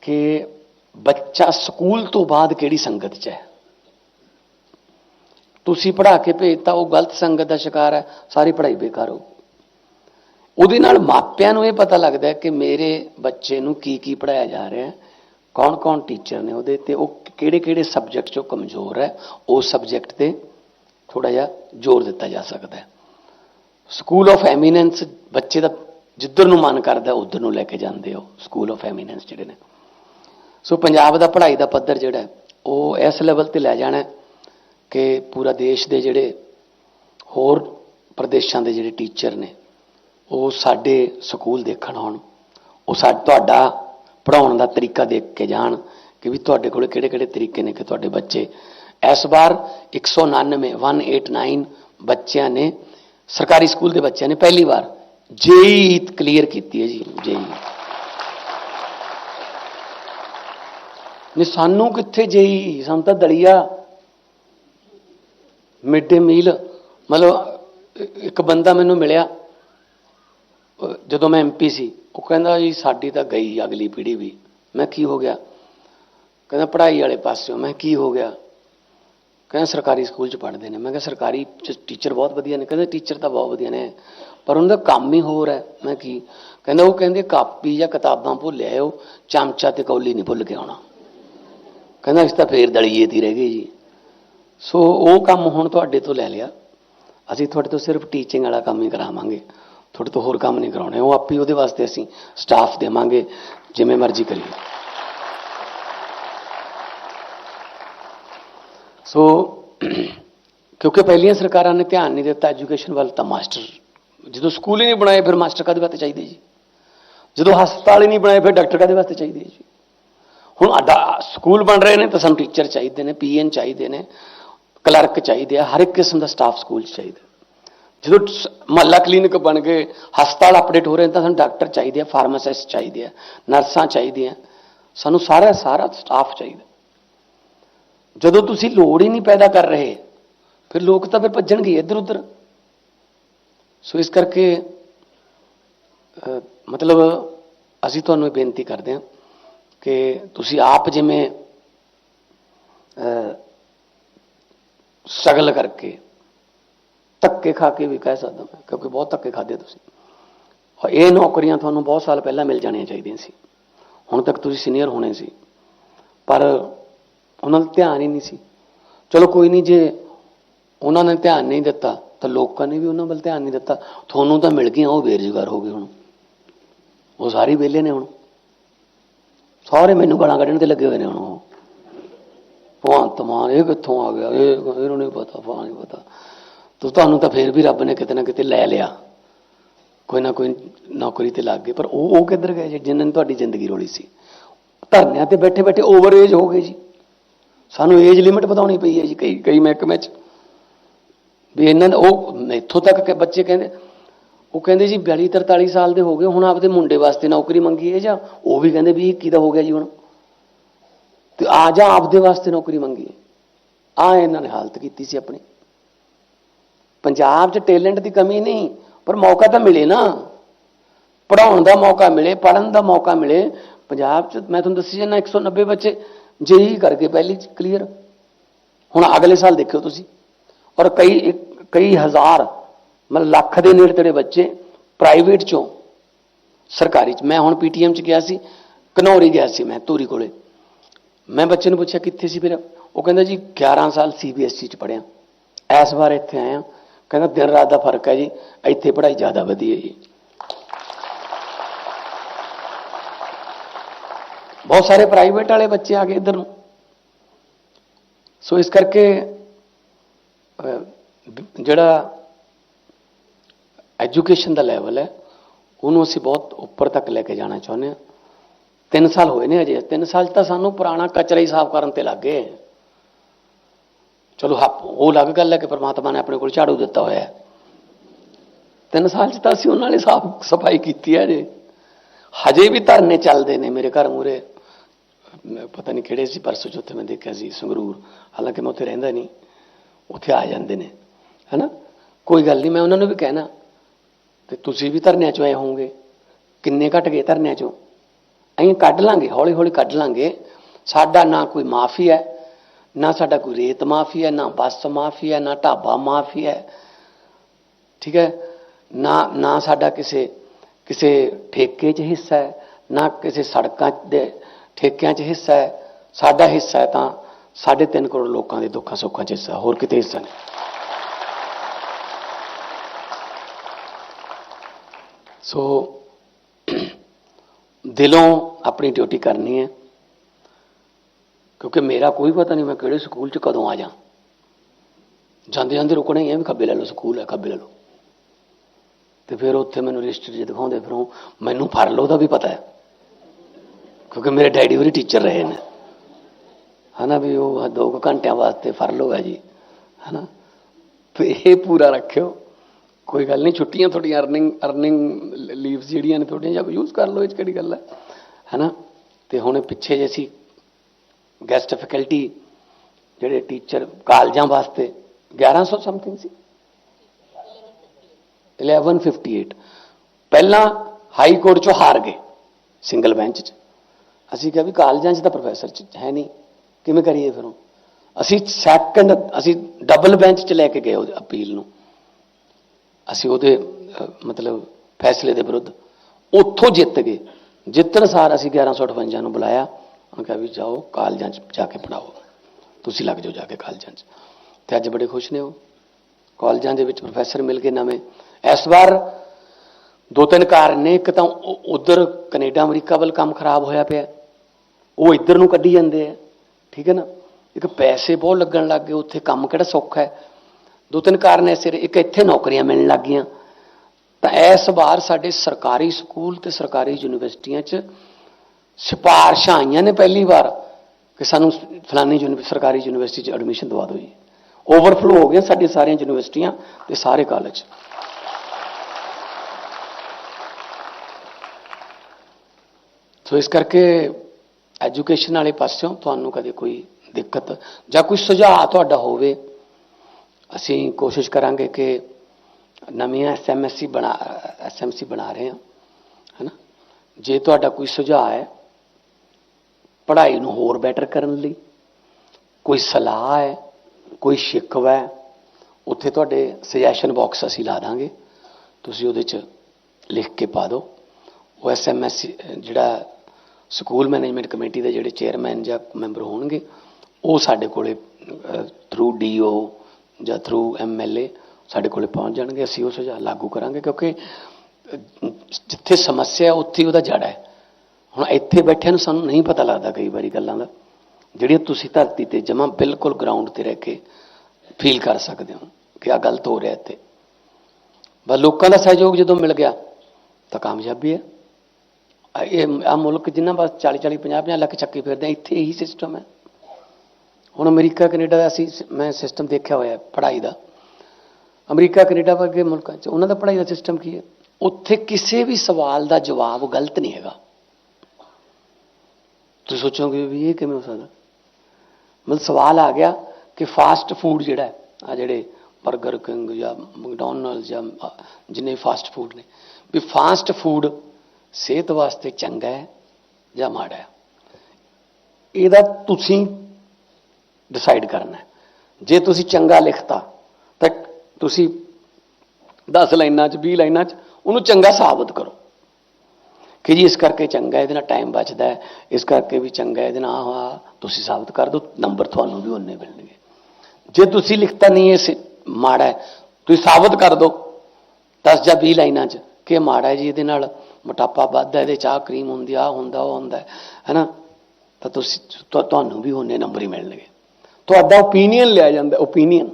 ਕਿ ਬੱਚਾ ਸਕੂਲ ਤੋਂ ਬਾਅਦ ਕਿਹੜੀ ਸੰਗਤ 'ਚ ਹੈ। ਤੁਸੀਂ ਪੜ੍ਹਾ ਕੇ ਭੇਜਤਾ, ਉਹ ਗਲਤ ਸੰਗਤ ਦਾ ਸ਼ਿਕਾਰ ਹੈ, ਸਾਰੀ ਪੜ੍ਹਾਈ ਬੇਕਾਰ ਹੋ ਉਹਦੇ ਨਾਲ ਮਾਪਿਆਂ ਨੂੰ ਇਹ ਪਤਾ ਲੱਗਦਾ ਕਿ ਮੇਰੇ ਬੱਚੇ ਨੂੰ ਕੀ ਕੀ ਪੜਾਇਆ ਜਾ ਰਿਹਾ ਹੈ ਕੌਣ-ਕੌਣ ਟੀਚਰ ਨੇ ਉਹਦੇ ਤੇ, ਉਹ ਕਿਹੜੇ-ਕਿਹੜੇ ਸਬਜੈਕਟ 'ਚੋਂ ਕਮਜ਼ੋਰ ਹੈ, ਉਸ ਸਬਜੈਕਟ ਤੇ ਥੋੜਾ ਜਿਹਾ ਜ਼ੋਰ ਦਿੱਤਾ ਜਾ ਸਕਦਾ ਹੈ। ਸਕੂਲ ਆਫ ਐਮੀਨੈਂਸ ਬੱਚੇ ਦਾ ਜਿੱਧਰ ਨੂੰ ਮਨ ਕਰਦਾ ਉਧਰ ਨੂੰ ਲੈ ਕੇ ਜਾਂਦੇ ਹੋ ਸਕੂਲ ਆਫ ਐਮੀਨੈਂਸ ਜਿਹੜੇ ਨੇ। ਸੋ ਪੰਜਾਬ ਦਾ ਪੜ੍ਹਾਈ ਦਾ ਪੱਧਰ ਜਿਹੜਾ ਉਹ ਇਸ ਲੈਵਲ ਤੇ ਲੈ ਜਾਣਾ ਕਿ ਪੂਰਾ ਦੇਸ਼ ਦੇ ਜਿਹੜੇ ਹੋਰ ਪ੍ਰਦੇਸ਼ਾਂ ਦੇ ਜਿਹੜੇ ਟੀਚਰ ਨੇ ਉਹ ਸਾਡੇ ਸਕੂਲ ਦੇਖਣ ਆਉਣ, ਉਹ ਸਾ, ਤੁਹਾਡਾ ਪੜਾਉਣ ਦਾ ਤਰੀਕਾ ਦੇਖ ਕੇ ਜਾਣ ਕਿ ਵੀ ਤੁਹਾਡੇ ਕੋਲ ਕਿਹੜੇ-ਕਿਹੜੇ ਤਰੀਕੇ ਨੇ ਕਿ ਤੁਹਾਡੇ ਬੱਚੇ। ਇਸ ਵਾਰ 199 189 ਬੱਚਿਆਂ ਨੇ, ਸਰਕਾਰੀ ਸਕੂਲ ਦੇ ਬੱਚਿਆਂ ਨੇ ਪਹਿਲੀ ਵਾਰ ਜੇਈ ਕਲੀਅਰ ਕੀਤੀ ਹੈ ਜੀ, ਜੇਈ। ਨੇ ਸਾਨੂੰ ਕਿੱਥੇ ਜੇਈ, ਸਾਨੂੰ ਤਾਂ ਦਲੀਆ ਮਿਡ ਡੇ ਮੀਲ, ਮਤਲਬ ਇੱਕ ਬੰਦਾ ਮੈਨੂੰ ਮਿਲਿਆ। ਜਦੋਂ ਮੈਂ ਐਮਪੀ ਸੀ, ਉਹ ਕਹਿੰਦਾ ਜੀ, ਸਾਡੀ ਤਾਂ ਗਈ ਅਗਲੀ ਪੀੜ੍ਹੀ ਵੀ। ਮੈਂ ਕੀ ਹੋ ਗਿਆ? ਕਹਿੰਦਾ, ਪੜ੍ਹਾਈ ਵਾਲੇ ਪਾਸਿਓਂ। ਮੈਂ ਕੀ ਹੋ ਗਿਆ? ਕਹਿੰਦਾ, ਸਰਕਾਰੀ ਸਕੂਲ ਚ ਪੜ੍ਹਦੇ ਨੇ। ਮੈਂ ਕਿਹਾ, ਸਰਕਾਰੀ ਚ ਟੀਚਰ ਬਹੁਤ ਵਧੀਆ ਨੇ। ਕਹਿੰਦੇ ਟੀਚਰ ਤਾਂ ਬਹੁਤ ਵਧੀਆ ਨੇ। ਪਰ ਉਹਨਾਂ ਦਾ ਕੰਮ ਹੀ ਹੋਰ ਹੈ। ਮੈਂ ਕੀ ਕਹਿੰਦਾ, ਉਹ ਕਹਿੰਦੇ, ਕਾਪੀ ਜਾਂ ਕਿਤਾਬਾਂ ਭੁੱਲ ਆਇਓ ਚਮਚਾ ਤੇ ਕੌਲੀ ਨਹੀਂ ਭੁੱਲ ਕੇ ਆਉਣਾ। ਕਹਿੰਦਾ ਇਸ ਤਾਂ ਫੇਰ ਦਲੀਏ ਦੀ ਰਹਿ ਗਈ ਜੀ। ਸੋ, ਉਹ ਕੰਮ ਹੁਣ ਤੁਹਾਡੇ ਤੋਂ ਲੈ ਲਿਆ। ਅਸੀਂ ਤੁਹਾਡੇ ਤੋਂ ਸਿਰਫ ਟੀਚਿੰਗ ਵਾਲਾ ਕੰਮ ਹੀ ਕਰਾਵਾਂਗੇ। ਤੁਹਾਡੇ ਤੋਂ ਹੋਰ ਕੰਮ ਨਹੀਂ ਕਰਾਉਣੇ ਉਹ ਆਪੀ ਉਹਦੇ ਵਾਸਤੇ ਅਸੀਂ ਸਟਾਫ ਦੇਵਾਂਗੇ ਜਿਵੇਂ ਮਰਜ਼ੀ ਕਰੀਏ ਸੋ ਕਿਉਂਕਿ ਪਹਿਲੀਆਂ ਸਰਕਾਰਾਂ ਨੇ ਧਿਆਨ ਨਹੀਂ ਦਿੱਤਾ ਐਜੂਕੇਸ਼ਨ ਵੱਲ ਤਾਂ ਮਾਸਟਰ ਜਦੋਂ ਸਕੂਲ ਹੀ ਨਹੀਂ ਬਣਾਏ ਫਿਰ ਮਾਸਟਰ ਕਾਹਦੇ ਵਾਸਤੇ ਚਾਹੀਦੇ ਜੀ ਜਦੋਂ ਹਸਪਤਾਲ ਹੀ ਨਹੀਂ ਬਣਾਏ ਫਿਰ ਡਾਕਟਰ ਕਾਹਦੇ ਵਾਸਤੇ ਚਾਹੀਦੇ ਜੀ ਹੁਣ ਅਡਾ ਸਕੂਲ ਬਣ ਰਹੇ ਨੇ ਤਾਂ ਸਾਨੂੰ ਟੀਚਰ ਚਾਹੀਦੇ ਨੇ ਪੀਐਨ ਚਾਹੀਦੇ ਨੇ ਕਲਰਕ ਚਾਹੀਦੇ ਆ ਹਰ ਇੱਕ ਕਿਸਮ ਦਾ ਸਟਾਫ ਸਕੂਲ 'ਚ ਚਾਹੀਦਾ ਜਦੋਂ ਮਹੱਲਾ ਕਲੀਨਿਕ ਬਣ ਗਏ ਹਸਪਤਾਲ ਅਪਡੇਟ ਹੋ ਰਹੇ ਤਾਂ ਸਾਨੂੰ ਡਾਕਟਰ ਚਾਹੀਦੇ ਆ ਫਾਰਮਾਸਿਸਟ ਚਾਹੀਦੇ ਆ ਨਰਸਾਂ ਚਾਹੀਦੀਆਂ। ਸਾਨੂੰ ਸਾਰਾ ਸਾਰਾ ਸਟਾਫ ਚਾਹੀਦਾ। ਜਦੋਂ ਤੁਸੀਂ ਲੋੜ ਹੀ ਨਹੀਂ ਪੈਦਾ ਕਰ ਰਹੇ ਫਿਰ ਲੋਕ ਤਾਂ ਫਿਰ ਭੱਜਣਗੇ ਇੱਧਰ ਉੱਧਰ। ਸੋ ਇਸ ਕਰਕੇ ਮਤਲਬ ਅਸੀਂ ਤੁਹਾਨੂੰ ਇਹ ਬੇਨਤੀ ਕਰਦੇ ਹਾਂ ਕਿ ਤੁਸੀਂ ਆਪ ਜਿਵੇਂ ਅਹ, ਸਟਰਗਲ ਕਰਕੇ ਧੱਕੇ ਖਾ ਕੇ ਵੀ ਕਹਿ ਸਕਦਾ ਮੈਂ, ਕਿਉਂਕਿ ਬਹੁਤ ਧੱਕੇ ਖਾਦੇ ਤੁਸੀਂ। ਔਰ ਇਹ ਨੌਕਰੀਆਂ ਤੁਹਾਨੂੰ ਬਹੁਤ ਸਾਲ ਪਹਿਲਾਂ ਮਿਲ ਜਾਣੀਆਂ ਚਾਹੀਦੀਆਂ ਸੀ। ਹੁਣ ਤੱਕ ਤੁਸੀਂ ਸੀਨੀਅਰ ਹੋਣੇ ਸੀ। ਪਰ ਉਹਨਾਂ ਦਾ ਧਿਆਨ ਹੀ ਨਹੀਂ ਸੀ। ਚਲੋ ਕੋਈ ਨਹੀਂ, ਜੇ ਉਹਨਾਂ ਨੇ ਧਿਆਨ ਨਹੀਂ ਦਿੱਤਾ, ਤਾਂ ਲੋਕਾਂ ਨੇ ਵੀ ਉਹਨਾਂ ਵੱਲ ਧਿਆਨ ਨਹੀਂ ਦਿੱਤਾ। ਤੁਹਾਨੂੰ ਤਾਂ ਮਿਲ ਗਈਆਂ, ਉਹ ਬੇਰੁਜ਼ਗਾਰ ਹੋ ਗਏ ਹੁਣ। ਉਹ ਸਾਰੇ ਵਿਹਲੇ ਨੇ ਹੁਣ। ਸਾਰੇ ਮੈਨੂੰ ਗਾਲਾਂ ਕੱਢਣ ਤੇ ਲੱਗੇ ਹੋਏ ਨੇ ਹੁਣ ਉਹ। ਭਗਵੰਤ ਮਾਨ, ਇਹ ਕਿੱਥੋਂ ਆ ਗਿਆ? ਇਹ ਇਹਨੂੰ ਨਹੀਂ ਪਤਾ ਫਾਂ ਨਹੀਂ ਪਤਾ। ਤੋ ਤੁਹਾਨੂੰ ਤਾਂ ਫੇਰ ਵੀ ਰੱਬ ਨੇ ਕਿਤੇ ਨਾ ਕਿਤੇ ਲੈ ਲਿਆ। ਕੋਈ ਨਾ ਕੋਈ ਨੌਕਰੀ ਤੇ ਲੱਗ ਗਏ। ਪਰ ਉਹ ਉਹ ਕਿੱਧਰ ਗਏ ਜੀ ਜਿਨ੍ਹਾਂ ਨੇ ਤੁਹਾਡੀ ਜ਼ਿੰਦਗੀ ਰੋਲੀ ਸੀ? ਧਰਨਿਆਂ ਤੇ ਬੈਠੇ ਬੈਠੇ ਓਵਰ ਏਜ ਹੋ ਗਏ ਜੀ। ਸਾਨੂੰ ਏਜ ਲਿਮਿਟ ਵਧਾਉਣੀ ਪਈ ਹੈ ਜੀ ਕਈ ਕਈ ਮਹਿਕਮੇ 'ਚ। ਵੀ ਇਹਨਾਂ ਨੇ ਉਹ ਇੱਥੋਂ ਤੱਕ ਕਿ ਬੱਚੇ ਕਹਿੰਦੇ ਉਹ ਕਹਿੰਦੇ ਜੀ 42 43 ਸਾਲ ਦੇ ਹੋ ਗਏ, ਹੁਣ ਆਪਦੇ ਮੁੰਡੇ ਵਾਸਤੇ ਨੌਕਰੀ ਮੰਗੀ ਹੈ ਜਾਂ ਉਹ ਵੀ ਕਹਿੰਦੇ ਵੀ 21 ਦਾ ਹੋ ਗਿਆ ਜੀ ਹੁਣ। ਤੇ ਆ ਜਾ ਆਪਦੇ ਵਾਸਤੇ ਨੌਕਰੀ ਮੰਗੀ ਆ ਇਹਨਾਂ ਨੇ ਹਾਲਤ ਕੀਤੀ ਸੀ ਆਪਣੀ। ਪੰਜਾਬ 'ਚ ਟੈਲੈਂਟ ਦੀ ਕਮੀ ਨਹੀਂ, ਪਰ ਮੌਕਾ ਤਾਂ ਮਿਲੇ ਨਾ। ਪੜਾਉਣ ਦਾ ਮੌਕਾ ਮਿਲੇ ਪੜਨ ਦਾ ਮੌਕਾ ਮਿਲੇ। ਪੰਜਾਬ 'ਚ, ਮੈਂ ਤੁਹਾਨੂੰ ਦੱਸੀ ਜਾਂਦਾ 190 ਬੱਚੇ ਜੇਈ ਕਰਕੇ ਪਹਿਲੀ ਕਲੀਅਰ ਹੁਣ ਅਗਲੇ ਸਾਲ ਦੇਖਿਓ ਤੁਸੀਂ। ਔਰ ਕਈ ਕਈ ਹਜ਼ਾਰ, ਮਤਲਬ ਲੱਖ ਦੇ ਨੇੜੇ ਤੇੜੇ ਬੱਚੇ ਪ੍ਰਾਈਵੇਟ ਚੋਂ ਸਰਕਾਰੀ ਚ। ਮੈਂ ਹੁਣ ਪੀਟੀਐਮ ਚ ਗਿਆ ਸੀ, ਕਨੌਰੀ ਗਿਆ ਸੀ ਮੈਂ ਧੂਰੀ ਕੋਲੇ। ਮੈਂ ਬੱਚੇ ਨੂੰ ਪੁੱਛਿਆ ਕਿੱਥੇ ਸੀ ਫਿਰ, ਉਹ ਕਹਿੰਦਾ ਜੀ 11 ਸਾਲ ਸੀਬੀਐਸਈ ਚ ਪੜਿਆ ਇਸ ਵਾਰ ਇੱਥੇ ਆਇਆ। ਕਹਿੰਦਾ ਦਿਨ ਰਾਤ ਦਾ ਫ਼ਰਕ ਹੈ ਜੀ, ਇੱਥੇ ਪੜ੍ਹਾਈ ਜ਼ਿਆਦਾ ਵਧੀਆ ਜੀ। ਬਹੁਤ ਸਾਰੇ ਪ੍ਰਾਈਵੇਟ ਵਾਲੇ ਬੱਚੇ ਆ ਗਏ ਇੱਧਰ ਨੂੰ। ਸੋ ਇਸ ਕਰਕੇ ਜਿਹੜਾ ਐਜੂਕੇਸ਼ਨ ਦਾ ਲੈਵਲ ਹੈ, ਉਹਨੂੰ ਅਸੀਂ ਬਹੁਤ ਉੱਪਰ ਤੱਕ ਲੈ ਕੇ ਜਾਣਾ ਚਾਹੁੰਦੇ ਹਾਂ। ਤਿੰਨ ਸਾਲ ਹੋਏ ਨੇ ਅਜੇ ਤਿੰਨ ਸਾਲ 'ਚ ਤਾਂ ਸਾਨੂੰ ਪੁਰਾਣਾ ਕਚਰਾ ਹੀ ਸਾਫ਼ ਕਰਨ ਤੇ ਲੱਗ ਗਏ। ਚਲੋ ਹੱਪ, ਉਹ ਅਲੱਗ ਗੱਲ ਹੈ ਕਿ ਪਰਮਾਤਮਾ ਨੇ ਆਪਣੇ ਕੋਲ ਝਾੜੂ ਦਿੱਤਾ ਹੋਇਆ ਹੈ। ਤਿੰਨ ਸਾਲ 'ਚ ਤਾਂ ਅਸੀਂ ਉਹਨਾਂ ਨੇ ਸਾਫ਼ ਸਫ਼ਾਈ ਕੀਤੀ ਹੈ ਜੇ। ਹਜੇ ਵੀ ਧਰਨੇ ਚੱਲਦੇ ਨੇ ਮੇਰੇ ਘਰ ਮੂਰੇ ਪਤਾ ਨਹੀਂ ਕਿਹੜੇ ਸੀ, ਪਰਸੋਂ ਚੌਥੇ ਮੈਂ ਦੇਖਿਆ ਸੀ ਸੰਗਰੂਰ। ਹਾਲਾਂਕਿ ਮੈਂ ਉੱਥੇ ਰਹਿੰਦਾ ਨਹੀਂ। ਉੱਥੇ ਆ ਜਾਂਦੇ ਨੇ, ਹੈਨਾ? ਕੋਈ ਗੱਲ ਨਹੀਂ, ਮੈਂ ਉਹਨਾਂ ਨੂੰ ਵੀ ਕਹਿਣਾ, ਤੇ ਤੁਸੀਂ ਵੀ ਧਰਨਿਆਂ 'ਚੋਂ ਆਏ ਹੋਵੋਗੇ। ਕਿੰਨੇ ਘਟ ਗਏ ਧਰਨਿਆਂ 'ਚੋਂ? ਅਸੀਂ ਕੱਢ ਲਾਂਗੇ ਹੌਲੀ ਹੌਲੀ ਕੱਢ ਲਾਂਗੇ। ਸਾਡਾ ਨਾ ਕੋਈ ਮਾਫੀ ਹੈ ਨਾ ਸਾਡਾ ਕੋਈ ਰੇਤ ਮਾਫੀ ਹੈ ਨਾ ਬੱਸ ਮਾਫੀ ਹੈ ਨਾ ਢਾਬਾ ਮਾਫੀ ਹੈ ਠੀਕ ਹੈ ਨਾ ਨਾ ਸਾਡਾ ਕਿਸੇ ਕਿਸੇ ਠੇਕੇ 'ਚ ਹਿੱਸਾ ਹੈ ਨਾ ਕਿਸੇ ਸੜਕਾਂ ਦੇ ਠੇਕਿਆਂ 'ਚ ਹਿੱਸਾ ਹੈ ਸਾਡਾ ਹਿੱਸਾ ਹੈ ਤਾਂ 3.5 ਕਰੋੜ ਲੋਕਾਂ ਦੇ ਦੁੱਖਾਂ ਸੁੱਖਾਂ 'ਚ ਹਿੱਸਾ ਹੋਰ ਕਿਤੇ ਹਿੱਸਾ ਨਹੀਂ ਸੋ ਦਿਲੋਂ ਆਪਣੀ ਡਿਊਟੀ ਕਰਨੀ ਹੈ ਕਿਉਂਕਿ ਮੇਰਾ ਕੋਈ ਪਤਾ ਨਹੀਂ ਮੈਂ ਕਿਹੜੇ ਸਕੂਲ 'ਚ ਕਦੋਂ ਆ ਜਾ। ਜਾਂਦੇ ਜਾਂਦੇ ਰੁਕਣਾ ਹੀ ਹੈ ਵੀ ਖੱਬੇ ਲੈ ਲਓ, ਸਕੂਲ ਹੈ, ਖੱਬੇ ਲੈ ਲਓ। ਤੇ ਫਿਰ ਉੱਥੇ ਮੈਨੂੰ ਰਜਿਸਟਰ ਜੇ ਦਿਖਾਉਂਦੇ, ਫਿਰ ਉਹ ਮੈਨੂੰ ਫੜ ਲਓ ਦਾ ਵੀ ਪਤਾ ਹੈ। ਕਿਉਂਕਿ ਮੇਰੇ ਡੈਡੀ ਵੀ ਟੀਚਰ ਰਹੇ ਨੇ। ਹਨਾ ਵੀ ਉਹ ਦੋ ਕੁ ਘੰਟਿਆਂ ਵਾਸਤੇ ਫੜ ਲਓ ਹੈ ਜੀ। ਹਨਾ? ਤੇ ਇਹ ਪੂਰਾ ਰੱਖਿਓ। ਕੋਈ ਗੱਲ ਨਹੀਂ, ਛੁੱਟੀਆਂ ਤੁਹਾਡੀਆਂ ਅਰਨਿੰਗ ਅਰਨਿੰਗ ਲੀਵਸ ਜਿਹੜੀਆਂ ਨੇ ਤੁਹਾਡੀਆਂ ਜਾਂ ਯੂਜ਼ ਕਰ ਲਓ, ਇਹ 'ਚ ਕਿਹੜੀ ਗੱਲ ਹੈ? ਹਨਾ? ਤੇ ਹੁਣ ਪਿੱਛੇ ਜੇ ਅਸੀਂ ਗੈਸਟ ਫੈਕਲਟੀ ਜਿਹੜੇ ਟੀਚਰ ਕਾਲਜਾਂ ਵਾਸਤੇ 1100 ਸਮਥਿੰਗ ਸੀ। 1158 ਪਹਿਲਾਂ ਹਾਈ ਕੋਰਟ ਚੋਂ ਹਾਰ ਗਏ ਸਿੰਗਲ ਬੈਂਚ 'ਚ। ਅਸੀਂ ਕਿਹਾ ਵੀ ਕਾਲਜਾਂ 'ਚ ਤਾਂ ਪ੍ਰੋਫੈਸਰ 'ਚ ਹੈ ਨਹੀਂ। ਕਿਵੇਂ ਕਰੀਏ ਫਿਰ ਉਹ? ਅਸੀਂ ਸੈਕੰਡ ਅਸੀਂ ਡਬਲ ਬੈਂਚ 'ਚ ਲੈ ਕੇ ਗਏ ਉਹ ਅਪੀਲ ਨੂੰ। ਅਸੀਂ ਉਹਦੇ ਮਤਲਬ ਫੈਸਲੇ ਦੇ ਵਿਰੁੱਧ। ਉੱਥੋਂ ਜਿੱਤ ਗਏ। ਜਿੱਤਣ ਸਾਰ ਅਸੀਂ 1158 ਨੂੰ ਬੁਲਾਇਆ। ਉਹਨਾਂ ਕਿਹਾ ਵੀ ਜਾਓ ਕਾਲਜਾਂ 'ਚ ਜਾ ਕੇ ਪੜਾਓ ਤੁਸੀਂ ਲੱਗ ਜਾਓ ਜਾ ਕੇ ਕਾਲਜਾਂ 'ਚ। ਤੇ ਅੱਜ ਬੜੇ ਖੁਸ਼ ਨੇ ਉਹ। ਕਾਲਜਾਂ ਦੇ ਵਿੱਚ ਪ੍ਰੋਫੈਸਰ ਮਿਲ ਗਏ ਨਵੇਂ। ਇਸ ਵਾਰ ਦੋ ਤਿੰਨ ਕਾਰਨ ਨੇ, ਇੱਕ ਤਾਂ ਉਧਰ ਕੈਨੇਡਾ, ਅਮਰੀਕਾ ਵੱਲ ਕੰਮ ਖਰਾਬ ਹੋਇਆ ਪਿਆ। ਉਹ ਇੱਧਰ ਨੂੰ ਕੱਢੀ ਜਾਂਦੇ ਆ। ਠੀਕ ਹੈ ਨਾ? ਇੱਕ ਪੈਸੇ ਬਹੁਤ ਲੱਗਣ ਲੱਗ ਗਏ। ਉੱਥੇ ਕੰਮ ਕਿਹੜਾ ਸੌਖਾ ਹੈ? ਦੋ ਤਿੰਨ ਕਾਰਨ ਐਸੇ ਇੱਕ ਇੱਥੇ ਨੌਕਰੀਆਂ ਮਿਲਣ ਲੱਗ ਗਈਆਂ। ਤਾਂ ਇਸ ਵਾਰ ਸਾਡੇ ਸਰਕਾਰੀ ਸਕੂਲ ਤੇ ਸਰਕਾਰੀ ਯੂਨੀਵਰਸਿਟੀਆਂ 'ਚ ਸਿਫਾਰਸ਼ਾਂ ਆਈਆਂ ਨੇ ਪਹਿਲੀ ਵਾਰ ਕਿ ਸਾਨੂੰ ਫਲਾਨੀ ਯੂਨੀ ਸਰਕਾਰੀ ਯੂਨੀਵਰਸਿਟੀ 'ਚ ਐਡਮਿਸ਼ਨ ਦਵਾ ਦਿਓ ਜੀ। ਓਵਰਫਲੋ ਹੋ ਗਿਆ ਸਾਡੀ ਸਾਰੀਆਂ ਯੂਨੀਵਰਸਿਟੀਆਂ ਤੇ ਸਾਰੇ ਕਾਲਜ ਸੋ ਇਸ ਕਰਕੇ ਐਜੂਕੇਸ਼ਨ ਵਾਲੇ ਪਾਸਿਓਂ ਤੁਹਾਨੂੰ ਕਦੇ ਕੋਈ ਦਿੱਕਤ ਜਾਂ ਕੋਈ ਸੁਝਾਅ ਤੁਹਾਡਾ ਹੋਵੇ, ਅਸੀਂ ਕੋਸ਼ਿਸ਼ ਕਰਾਂਗੇ ਕਿ ਨਵੀਆਂ ਐਸਐਮਐਸਸੀ ਬਣਾ ਐਸਐਮਸੀ ਬਣਾ ਰਹੇ ਹਾਂ, ਹੈਨਾ? ਜੇ ਤੁਹਾਡਾ ਕੋਈ ਸੁਝਾਅ ਹੈ ਪੜ੍ਹਾਈ ਨੂੰ ਹੋਰ ਬੈਟਰ ਕਰਨ ਲਈ। ਕੋਈ ਸਲਾਹ ਹੈ, ਕੋਈ ਸ਼ਿਕਵਾ ਹੈ, ਉੱਥੇ ਤੁਹਾਡੇ ਸੁਜੈਸ਼ਨ ਬਾਕਸ ਅਸੀਂ ਲਾ ਦਾਂਗੇ। ਤੁਸੀਂ ਉਹਦੇ 'ਚ ਲਿਖ ਕੇ ਪਾ ਦਿਓ। ਉਹ ਐਸਐਮਐਸ ਜਿਹੜਾ ਸਕੂਲ ਮੈਨੇਜਮੈਂਟ ਕਮੇਟੀ ਦੇ ਜਿਹੜੇ ਚੇਅਰਮੈਨ ਜਾਂ ਮੈਂਬਰ ਹੋਣਗੇ, ਉਹ ਸਾਡੇ ਕੋਲੇ ਥਰੂ ਡੀਓ ਜਾਂ ਥਰੂ ਐਮਐਲਏ ਸਾਡੇ ਕੋਲੇ ਪਹੁੰਚ ਜਾਣਗੇ। ਅਸੀਂ ਉਹ ਸੁਝਾਅ ਲਾਗੂ ਕਰਾਂਗੇ ਕਿਉਂਕਿ ਜਿੱਥੇ ਸਮੱਸਿਆ ਉੱਥੇ ਹੀ ਉਹਦਾ ਜੜ ਹੈ। ਹੁਣ ਇੱਥੇ ਬੈਠਿਆਂ ਨੂੰ ਸਾਨੂੰ ਨਹੀਂ ਪਤਾ ਲੱਗਦਾ ਕਈ ਵਾਰੀ ਗੱਲਾਂ ਦਾ, ਜਿਹੜੀਆਂ ਤੁਸੀਂ ਧਰਤੀ ਤੇ ਜਮਾ ਬਿਲਕੁਲ ਗਰਾਊਂਡ ਤੇ ਰਹਿ ਕੇ ਫੀਲ ਕਰ ਸਕਦੇ ਹੋ ਕਿ ਆ ਗਲਤ ਹੋ ਰਿਹਾ ਇੱਥੇ। ਬਸ ਲੋਕਾਂ ਦਾ ਸਹਿਯੋਗ ਜਦੋਂ ਮਿਲ ਗਿਆ, ਤਾਂ ਕਾਮਯਾਬੀ ਹੈ। ਇਹ ਆ ਮੁਲਕ ਜਿੰਨਾ ਬਸ 40 40 50 50 ਲੱਖ ਚੱਕੀ ਫਿਰਦੇ ਆ, ਇੱਥੇ ਇਹੀ ਸਿਸਟਮ ਹੈ। ਹੁਣ ਅਮਰੀਕਾ, ਕੈਨੇਡਾ ਦਾ ਅਸੀਂ ਮੈਂ ਸਿਸਟਮ ਦੇਖਿਆ ਹੋਇਆ ਪੜ੍ਹਾਈ ਦਾ। ਅਮਰੀਕਾ, ਕੈਨੇਡਾ ਵਰਗੇ ਮੁਲਕਾਂ 'ਚ ਉਹਨਾਂ ਦਾ ਪੜ੍ਹਾਈ ਦਾ ਸਿਸਟਮ ਕੀ ਹੈ? ਉੱਥੇ ਕਿਸੇ ਵੀ ਸਵਾਲ ਦਾ ਜਵਾਬ ਗਲਤ ਨਹੀਂ ਹੈਗਾ। ਤੁਸੀਂ ਸੋਚੋਗੇ ਵੀ ਇਹ ਕਿਵੇਂ ਹੋ ਸਕਦਾ? ਮਤਲਬ ਸਵਾਲ ਆ ਗਿਆ ਕਿ ਫਾਸਟ ਫੂਡ ਜਿਹੜਾ ਆ ਜਿਹੜੇ 버ਗਰ ਕਿੰਗ ਜਾਂ ਮੈਕਡੋਨਲਡਸ ਜਾਂ ਅ, ਜਿੰਨੇ ਫਾਸਟ ਫੂਡ ਨੇ ਵੀ ਫਾਸਟ ਫੂਡ ਸਿਹਤ ਵਾਸਤੇ ਚੰਗਾ ਹੈ ਜਾਂ ਮਾੜਾ ਹੈ? ਇਹਦਾ ਤੁਸੀਂ ਡਿਸਾਈਡ ਕਰਨਾ ਹੈ। ਜੇ ਤੁਸੀਂ ਚੰਗਾ ਲਿਖਤਾ ਤਾਂ ਤੁਸੀਂ 10 ਲਾਈਨਾਂ 'ਚ 20 ਲਾਈਨਾਂ 'ਚ ਉਹਨੂੰ ਚੰਗਾ ਸਾਬਤ ਕਰੋ। ਕਿ ਜੀ ਇਸ ਕਰਕੇ ਚੰਗਾ ਇਹਦੇ ਨਾਲ ਟਾਈਮ ਬਚਦਾ ਹੈ, ਇਸ ਕਰਕੇ ਵੀ ਚੰਗਾ ਇਹਦੇ ਨਾਲ, ਆਹ ਆਹ, ਤੁਸੀਂ ਸਾਬਤ ਕਰ ਦਿਓ ਨੰਬਰ ਤੁਹਾਨੂੰ ਵੀ ਉਹਨੇ ਮਿਲਣਗੇ। ਜੇ ਤੁਸੀਂ ਲਿਖਤਾ ਨਹੀਂ ਇਹ ਸ- ਮਾੜਾ ਹੈ, ਤੁਸੀਂ ਸਾਬਤ ਕਰ ਦਿਓ 10 ਜਾਂ 20 ਲਾਈਨਾਂ 'ਚ, ਕਿ ਇਹ ਮਾੜਾ ਹੈ ਜੀ ਇਹਦੇ ਨਾਲ, ਮੋਟਾਪਾ ਵੱਧਦਾ, ਇਹਦੇ ਚਾਹ ਕਰੀਮ ਹੁੰਦੀ ਆ ਆਹ ਹੁੰਦਾ, ਉਹ ਹੁੰਦਾ ਹੈ, ਹੈਨਾ? ਤਾਂ ਤੁਸੀਂ ਤੁਹਾਨੂੰ ਵੀ ਉਹਨੇ ਨੰਬਰ ਹੀ ਮਿਲਣਗੇ। ਤੁਹਾਡਾ ਓਪੀਨੀਅਨ ਲਿਆ ਜਾਂਦਾ ਓਪੀਨੀਅਨ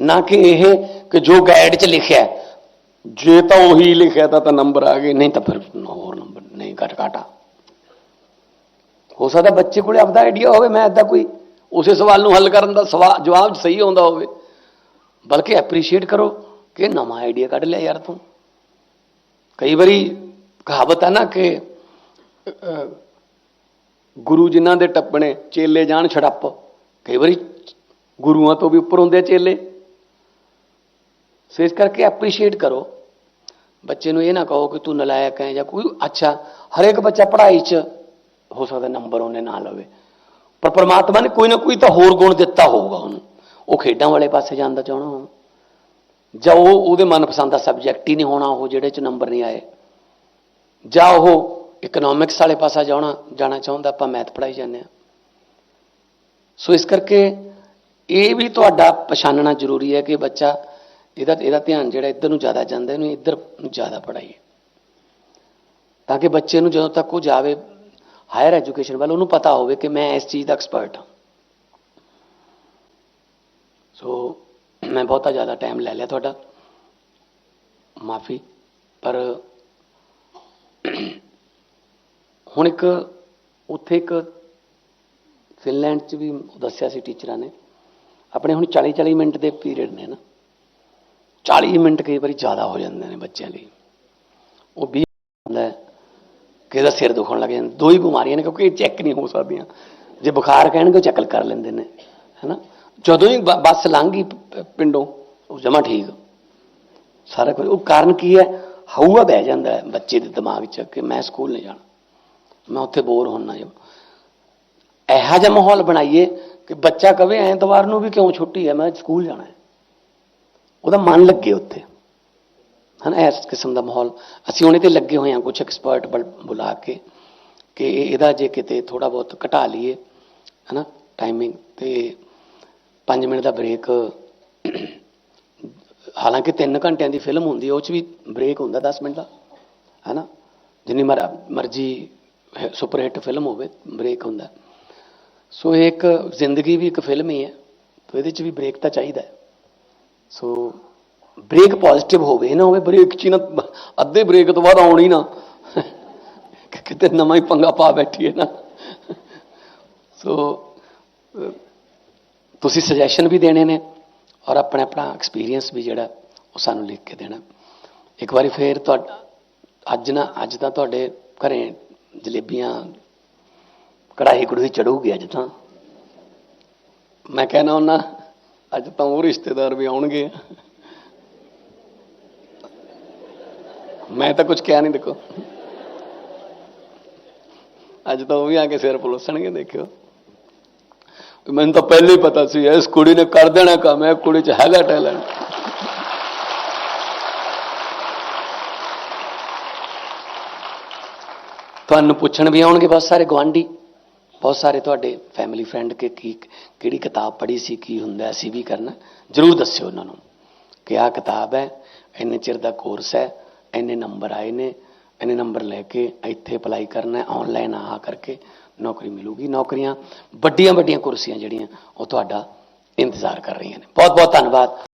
ਨਾ ਕਿ ਇਹ, ਕਿ ਜੋ ਗਾਈਡ 'ਚ ਲਿਖਿਆ ਜੇ ਤਾਂ ਉਹੀ ਲਿਖਿਆ ਤਾਂ ਤਾਂ ਨੰਬਰ ਆ ਗਏ, ਨਹੀਂ ਤਾਂ ਫਿਰ ਹੋਰ ਨੰਬਰ ਨਹੀਂ ਘਟ ਘਾਟਾ। ਹੋ ਸਕਦਾ ਬੱਚੇ ਕੋਲੇ ਆਪਦਾ ਆਈਡੀਆ ਹੋਵੇ, ਮੈਂ ਏਦਾਂ ਕੋਈ ਉਸੇ ਸਵਾਲ ਨੂੰ ਹੱਲ ਕਰਨ ਦਾ ਸਵਾ, ਜਵਾਬ ਸਹੀ ਆਉਂਦਾ ਹੋਵੇ। ਬਲਕਿ ਐਪਰੀਸ਼ੀਏਟ ਕਰੋ ਕਿ ਨਵਾਂ ਆਈਡੀਆ ਕੱਢ ਲਿਆ ਯਾਰ ਤੂੰ। ਕਈ ਵਾਰੀ ਕਹਾਵਤ ਹੈ ਨਾ ਕਿ ਗੁਰੂ ਜਿਨ੍ਹਾਂ ਦੇ ਟੱਪਣੇ ਚੇਲੇ ਜਾਣ ਛੜੱਪ। ਕਈ ਵਾਰੀ ਗੁਰੂਆਂ ਤੋਂ ਵੀ ਉੱਪਰ ਹੁੰਦੇ ਆ ਚੇਲੇ। ਸੋ ਇਸ ਕਰਕੇ ਐਪਰੀਸ਼ੀਏਟ ਕਰੋ। ਬੱਚੇ ਨੂੰ ਇਹ ਨਾ ਕਹੋ ਕਿ ਤੂੰ ਨਲਾਇਕ ਹੈ ਜਾਂ ਕੋਈ ਅੱਛਾ, ਹਰੇਕ ਬੱਚਾ ਪੜ੍ਹਾਈ 'ਚ ਹੋ ਸਕਦਾ ਨੰਬਰ ਉਹਨੇ ਨਾ ਲਵੇ। ਪਰ ਪ੍ਰਮਾਤਮਾ ਨੇ ਕੋਈ ਨਾ ਕੋਈ ਤਾਂ ਹੋਰ ਗੁਣ ਦਿੱਤਾ ਹੋਊਗਾ ਉਹਨੂੰ। ਉਹ ਖੇਡਾਂ ਵਾਲੇ ਪਾਸੇ ਜਾਂਦਾ ਚਾਹਣਾ ਹੋਣਾ ਜਾਂ ਉਹ ਉਹਦੇ ਮਨਪਸੰਦ ਦਾ ਸਬਜੈਕਟ ਹੀ ਨਹੀਂ ਹੋਣਾ ਉਹ ਜਿਹੜੇ 'ਚ ਨੰਬਰ ਨਹੀਂ ਆਏ। ਜਾਂ ਉਹ ਇਕਨੋਮਿਕਸ ਵਾਲੇ ਪਾਸਾ ਜਾਣਾ ਜਾਣਾ ਚਾਹੁੰਦਾ, ਆਪਾਂ ਮੈਥ ਪੜਾਈ ਜਾਂਦੇ ਆ ਸੋ ਇਸ ਕਰਕੇ ਇਹ ਵੀ ਤੁਹਾਡਾ ਪਛਾਣਨਾ ਜ਼ਰੂਰੀ ਹੈ ਕਿ ਬੱਚਾ ਇਹਦਾ ਇਹਦਾ ਧਿਆਨ ਜਿਹੜਾ ਇੱਧਰ ਨੂੰ ਜ਼ਿਆਦਾ ਜਾਂਦਾ, ਇਹਨੂੰ ਇੱਧਰ ਨੂੰ ਜ਼ਿਆਦਾ ਪੜਾਈਏ ਤਾਂ ਕਿ ਬੱਚੇ ਨੂੰ ਜਦੋਂ ਤੱਕ ਉਹ ਜਾਵੇ ਹਾਇਰ ਐਜੂਕੇਸ਼ਨ ਵੱਲ, ਉਹਨੂੰ ਪਤਾ ਹੋਵੇ ਕਿ ਮੈਂ ਇਸ ਚੀਜ਼ ਦਾ ਐਕਸਪਰਟ ਹਾਂ। ਸੋ ਮੈਂ ਬਹੁਤਾ ਜ਼ਿਆਦਾ ਟਾਈਮ ਲੈ ਲਿਆ ਤੁਹਾਡਾ। ਮਾਫੀ, ਪਰ ਹੁਣ ਇੱਕ, ਉੱਥੇ ਇੱਕ ਫਿਨਲੈਂਡ 'ਚ ਵੀ ਦੱਸਿਆ ਸੀ ਟੀਚਰਾਂ ਨੇ। ਆਪਣੇ ਹੁਣ 40 40 ਮਿੰਟ ਦੇ ਪੀਰੀਅਡ ਨੇ ਨਾ। 40 ਮਿੰਟ ਕਈ ਵਾਰੀ ਜ਼ਿਆਦਾ ਹੋ ਜਾਂਦੇ ਨੇ ਬੱਚਿਆਂ ਲਈ। ਉਹ 20 ਹੁੰਦਾ ਕਿਸੇ ਦਾ ਸਿਰ ਦੁਖਣ ਲੱਗ ਜਾਂਦਾ, ਦੋ ਹੀ ਬਿਮਾਰੀਆਂ ਨੇ ਕਿਉਂਕਿ ਇਹ ਚੈੱਕ ਨਹੀਂ ਹੋ ਸਕਦੀਆਂ। ਜੇ ਬੁਖਾਰ ਕਹਿਣਗੇ, ਉਹ ਚੱਕਲ ਕਰ ਲੈਂਦੇ ਨੇ, ਹੈਨਾ? ਜਦੋਂ ਹੀ ਬ- ਬੱਸ ਲੰਘ ਗਈ ਪਿੰਡੋਂ, ਉਹ ਜਮਾ ਠੀਕ। ਸਾਰਾ ਕੁਝ, ਉਹ ਕਾਰਨ ਕੀ ਹੈ? ਹਊਆ ਬਹਿ ਜਾਂਦਾ ਹੈ ਬੱਚੇ ਦੇ ਦਿਮਾਗ 'ਚ ਕਿ ਮੈਂ ਸਕੂਲ ਨਹੀਂ ਜਾਣਾ। ਮੈਂ ਉੱਥੇ ਬੋਰ ਹੋਣਾ ਜਾਂ। ਇਹੋ ਜਿਹਾ ਮਾਹੌਲ ਬਣਾਈਏ ਕਿ ਬੱਚਾ ਕਵੇ, ਐਤਵਾਰ ਨੂੰ ਵੀ ਕਿਉਂ ਛੁੱਟੀ ਹੈ? ਮੈਂ ਸਕੂਲ ਜਾਣਾ ਹੈ। ਉਹਦਾ ਮਨ ਲੱਗੇ ਉੱਥੇ। ਹਨਾ, ਇਸ ਕਿਸਮ ਦਾ ਮਾਹੌਲ। ਅਸੀਂ ਉਹਨੇ ਇਹ ਤੇ ਲੱਗੇ ਹੋਏ ਹਾਂ ਕੁਝ ਐਕਸਪਰਟ ਬੁਲਾ ਕੇ ਕਿ ਇਹਦਾ ਜੇ ਕਿਤੇ ਥੋੜਾ ਬਹੁਤ ਘਟਾ ਲਈਏ, ਹਨਾ ਟਾਈਮਿੰਗ ਤੇ 5 ਮਿੰਟ ਦਾ ਬ੍ਰੇਕ ਹਾਲਾਂਕਿ 3 ਘੰਟਿਆਂ ਦੀ ਫਿਲਮ ਹੁੰਦੀ ਹੈ, ਉਹ 'ਚ ਵੀ ਬ੍ਰੇਕ ਹੁੰਦਾ 10 ਮਿੰਟ ਦਾ, ਹਨਾ। ਜਿੰਨੀ ਮਰ- ਮਰਜ਼ੀ ਸੁਪਰ ਹਿੱਟ ਫਿਲਮ ਹੋਵੇ ਬ੍ਰੇਕ ਹੁੰਦਾ। ਸੋ ਇਹ ਇੱਕ ਜ਼ਿੰਦਗੀ ਵੀ ਇੱਕ ਫਿਲਮ ਹੀ ਹੈ, ਤਾਂ ਇਹਦੇ 'ਚ ਵੀ ਬ੍ਰੇਕ ਤਾਂ ਚਾਹੀਦਾ ਹੈ। ਸੋ ਬ੍ਰੇਕ ਪੋਜ਼ਿਟਿਵ ਹੋਵੇ ਇਹ ਨਾ ਹੋਵੇ ਬ੍ਰੇਕ 'ਚ ਹੀ ਨਾ, ਅੱਧੇ ਬ੍ਰੇਕ ਤੋਂ ਬਾਅਦ ਆਉਣੀ ਨਾ। ਕਿ ਕਿਤੇ ਨਵਾਂ ਹੀ ਪੰਗਾ ਪਾ ਬੈਠੀ ਹੈ ਨਾ। ਸੋ, ਤੁਸੀਂ ਸੁਜੈਸ਼ਨ ਵੀ ਦੇਣੇ ਨੇ ਔਰ ਆਪਣਾ ਆਪਣਾ ਐਕਸਪੀਰੀਅੰਸ ਵੀ ਜਿਹੜਾ ਉਹ ਸਾਨੂੰ ਲਿਖ ਕੇ ਦੇਣਾ। ਇੱਕ ਵਾਰੀ ਫੇਰ ਤੁਹਾਡਾ ਅੱਜ ਨਾ, ਅੱਜ ਤਾਂ ਤੁਹਾਡੇ ਘਰੇ ਜਲੇਬੀਆਂ ਕੜਾਹੀ ਕੜੂਹੀ ਚੜੂਗੀ ਅੱਜ ਤਾਂ। ਮੈਂ ਕਹਿਣਾ ਉਹਨਾਂ ਅੱਜ ਤਾਂ ਉਹ ਰਿਸ਼ਤੇਦਾਰ ਵੀ ਆਉਣਗੇ। ਮੈਂ ਤਾਂ ਕੁਝ ਕਿਹਾ ਨਹੀਂ ਦੇਖੋ। ਅੱਜ ਤਾਂ ਉਹ ਵੀ ਆ ਕੇ ਸਿਰ ਪਲੋਸਣਗੇ, ਦੇਖਿਓ। ਮੈਨੂੰ ਤਾਂ ਪਹਿਲੇ ਹੀ ਪਤਾ ਸੀ, ਇਸ ਕੁੜੀ ਨੇ ਕਰ ਦੇਣਾ ਕੰਮ, ਇਹ ਕੁੜੀ 'ਚ ਹੈਗਾ ਟੈਲੈਂਟ ਤੁਹਾਨੂੰ ਪੁੱਛਣ ਵੀ ਆਉਣਗੇ ਬਹੁਤ ਸਾਰੇ ਗਵਾਂਢੀ ਬਹੁਤ ਸਾਰੇ ਤੁਹਾਡੇ ਫੈਮਿਲੀ ਫਰੈਂਡ ਕੇ ਕੀ, ਕਿਹੜੀ ਕਿਤਾਬ ਪੜ੍ਹੀ ਸੀ, ਕੀ ਹੁੰਦਾ, ਅਸੀਂ ਵੀ ਕਰਨਾ। ਜਰੂਰ ਦੱਸਿਓ ਉਹਨਾਂ ਨੂੰ ਕਿ ਆਹ ਕਿਤਾਬ ਹੈ, ਇੰਨੇ ਚਿਰ ਦਾ ਕੋਰਸ ਹੈ, ਇੰਨੇ ਨੰਬਰ ਆਏ ਨੇ, ਇੰਨੇ ਨੰਬਰ ਲੈ ਕੇ ਇੱਥੇ ਅਪਲਾਈ ਕਰਨਾ ਹੈ ਆਨਲਾਈਨ ਆਹ ਕਰਕੇ ਨੌਕਰੀ ਮਿਲੂਗੀ। ਨੌਕਰੀਆਂ ਵੱਡੀਆਂ ਵੱਡੀਆਂ ਕੁਰਸੀਆਂ ਜਿਹੜੀਆਂ, ਉਹ ਤੁਹਾਡਾ ਇੰਤਜ਼ਾਰ ਕਰ ਰਹੀਆਂ ਨੇ। ਬਹੁਤ ਬਹੁਤ ਧੰਨਵਾਦ।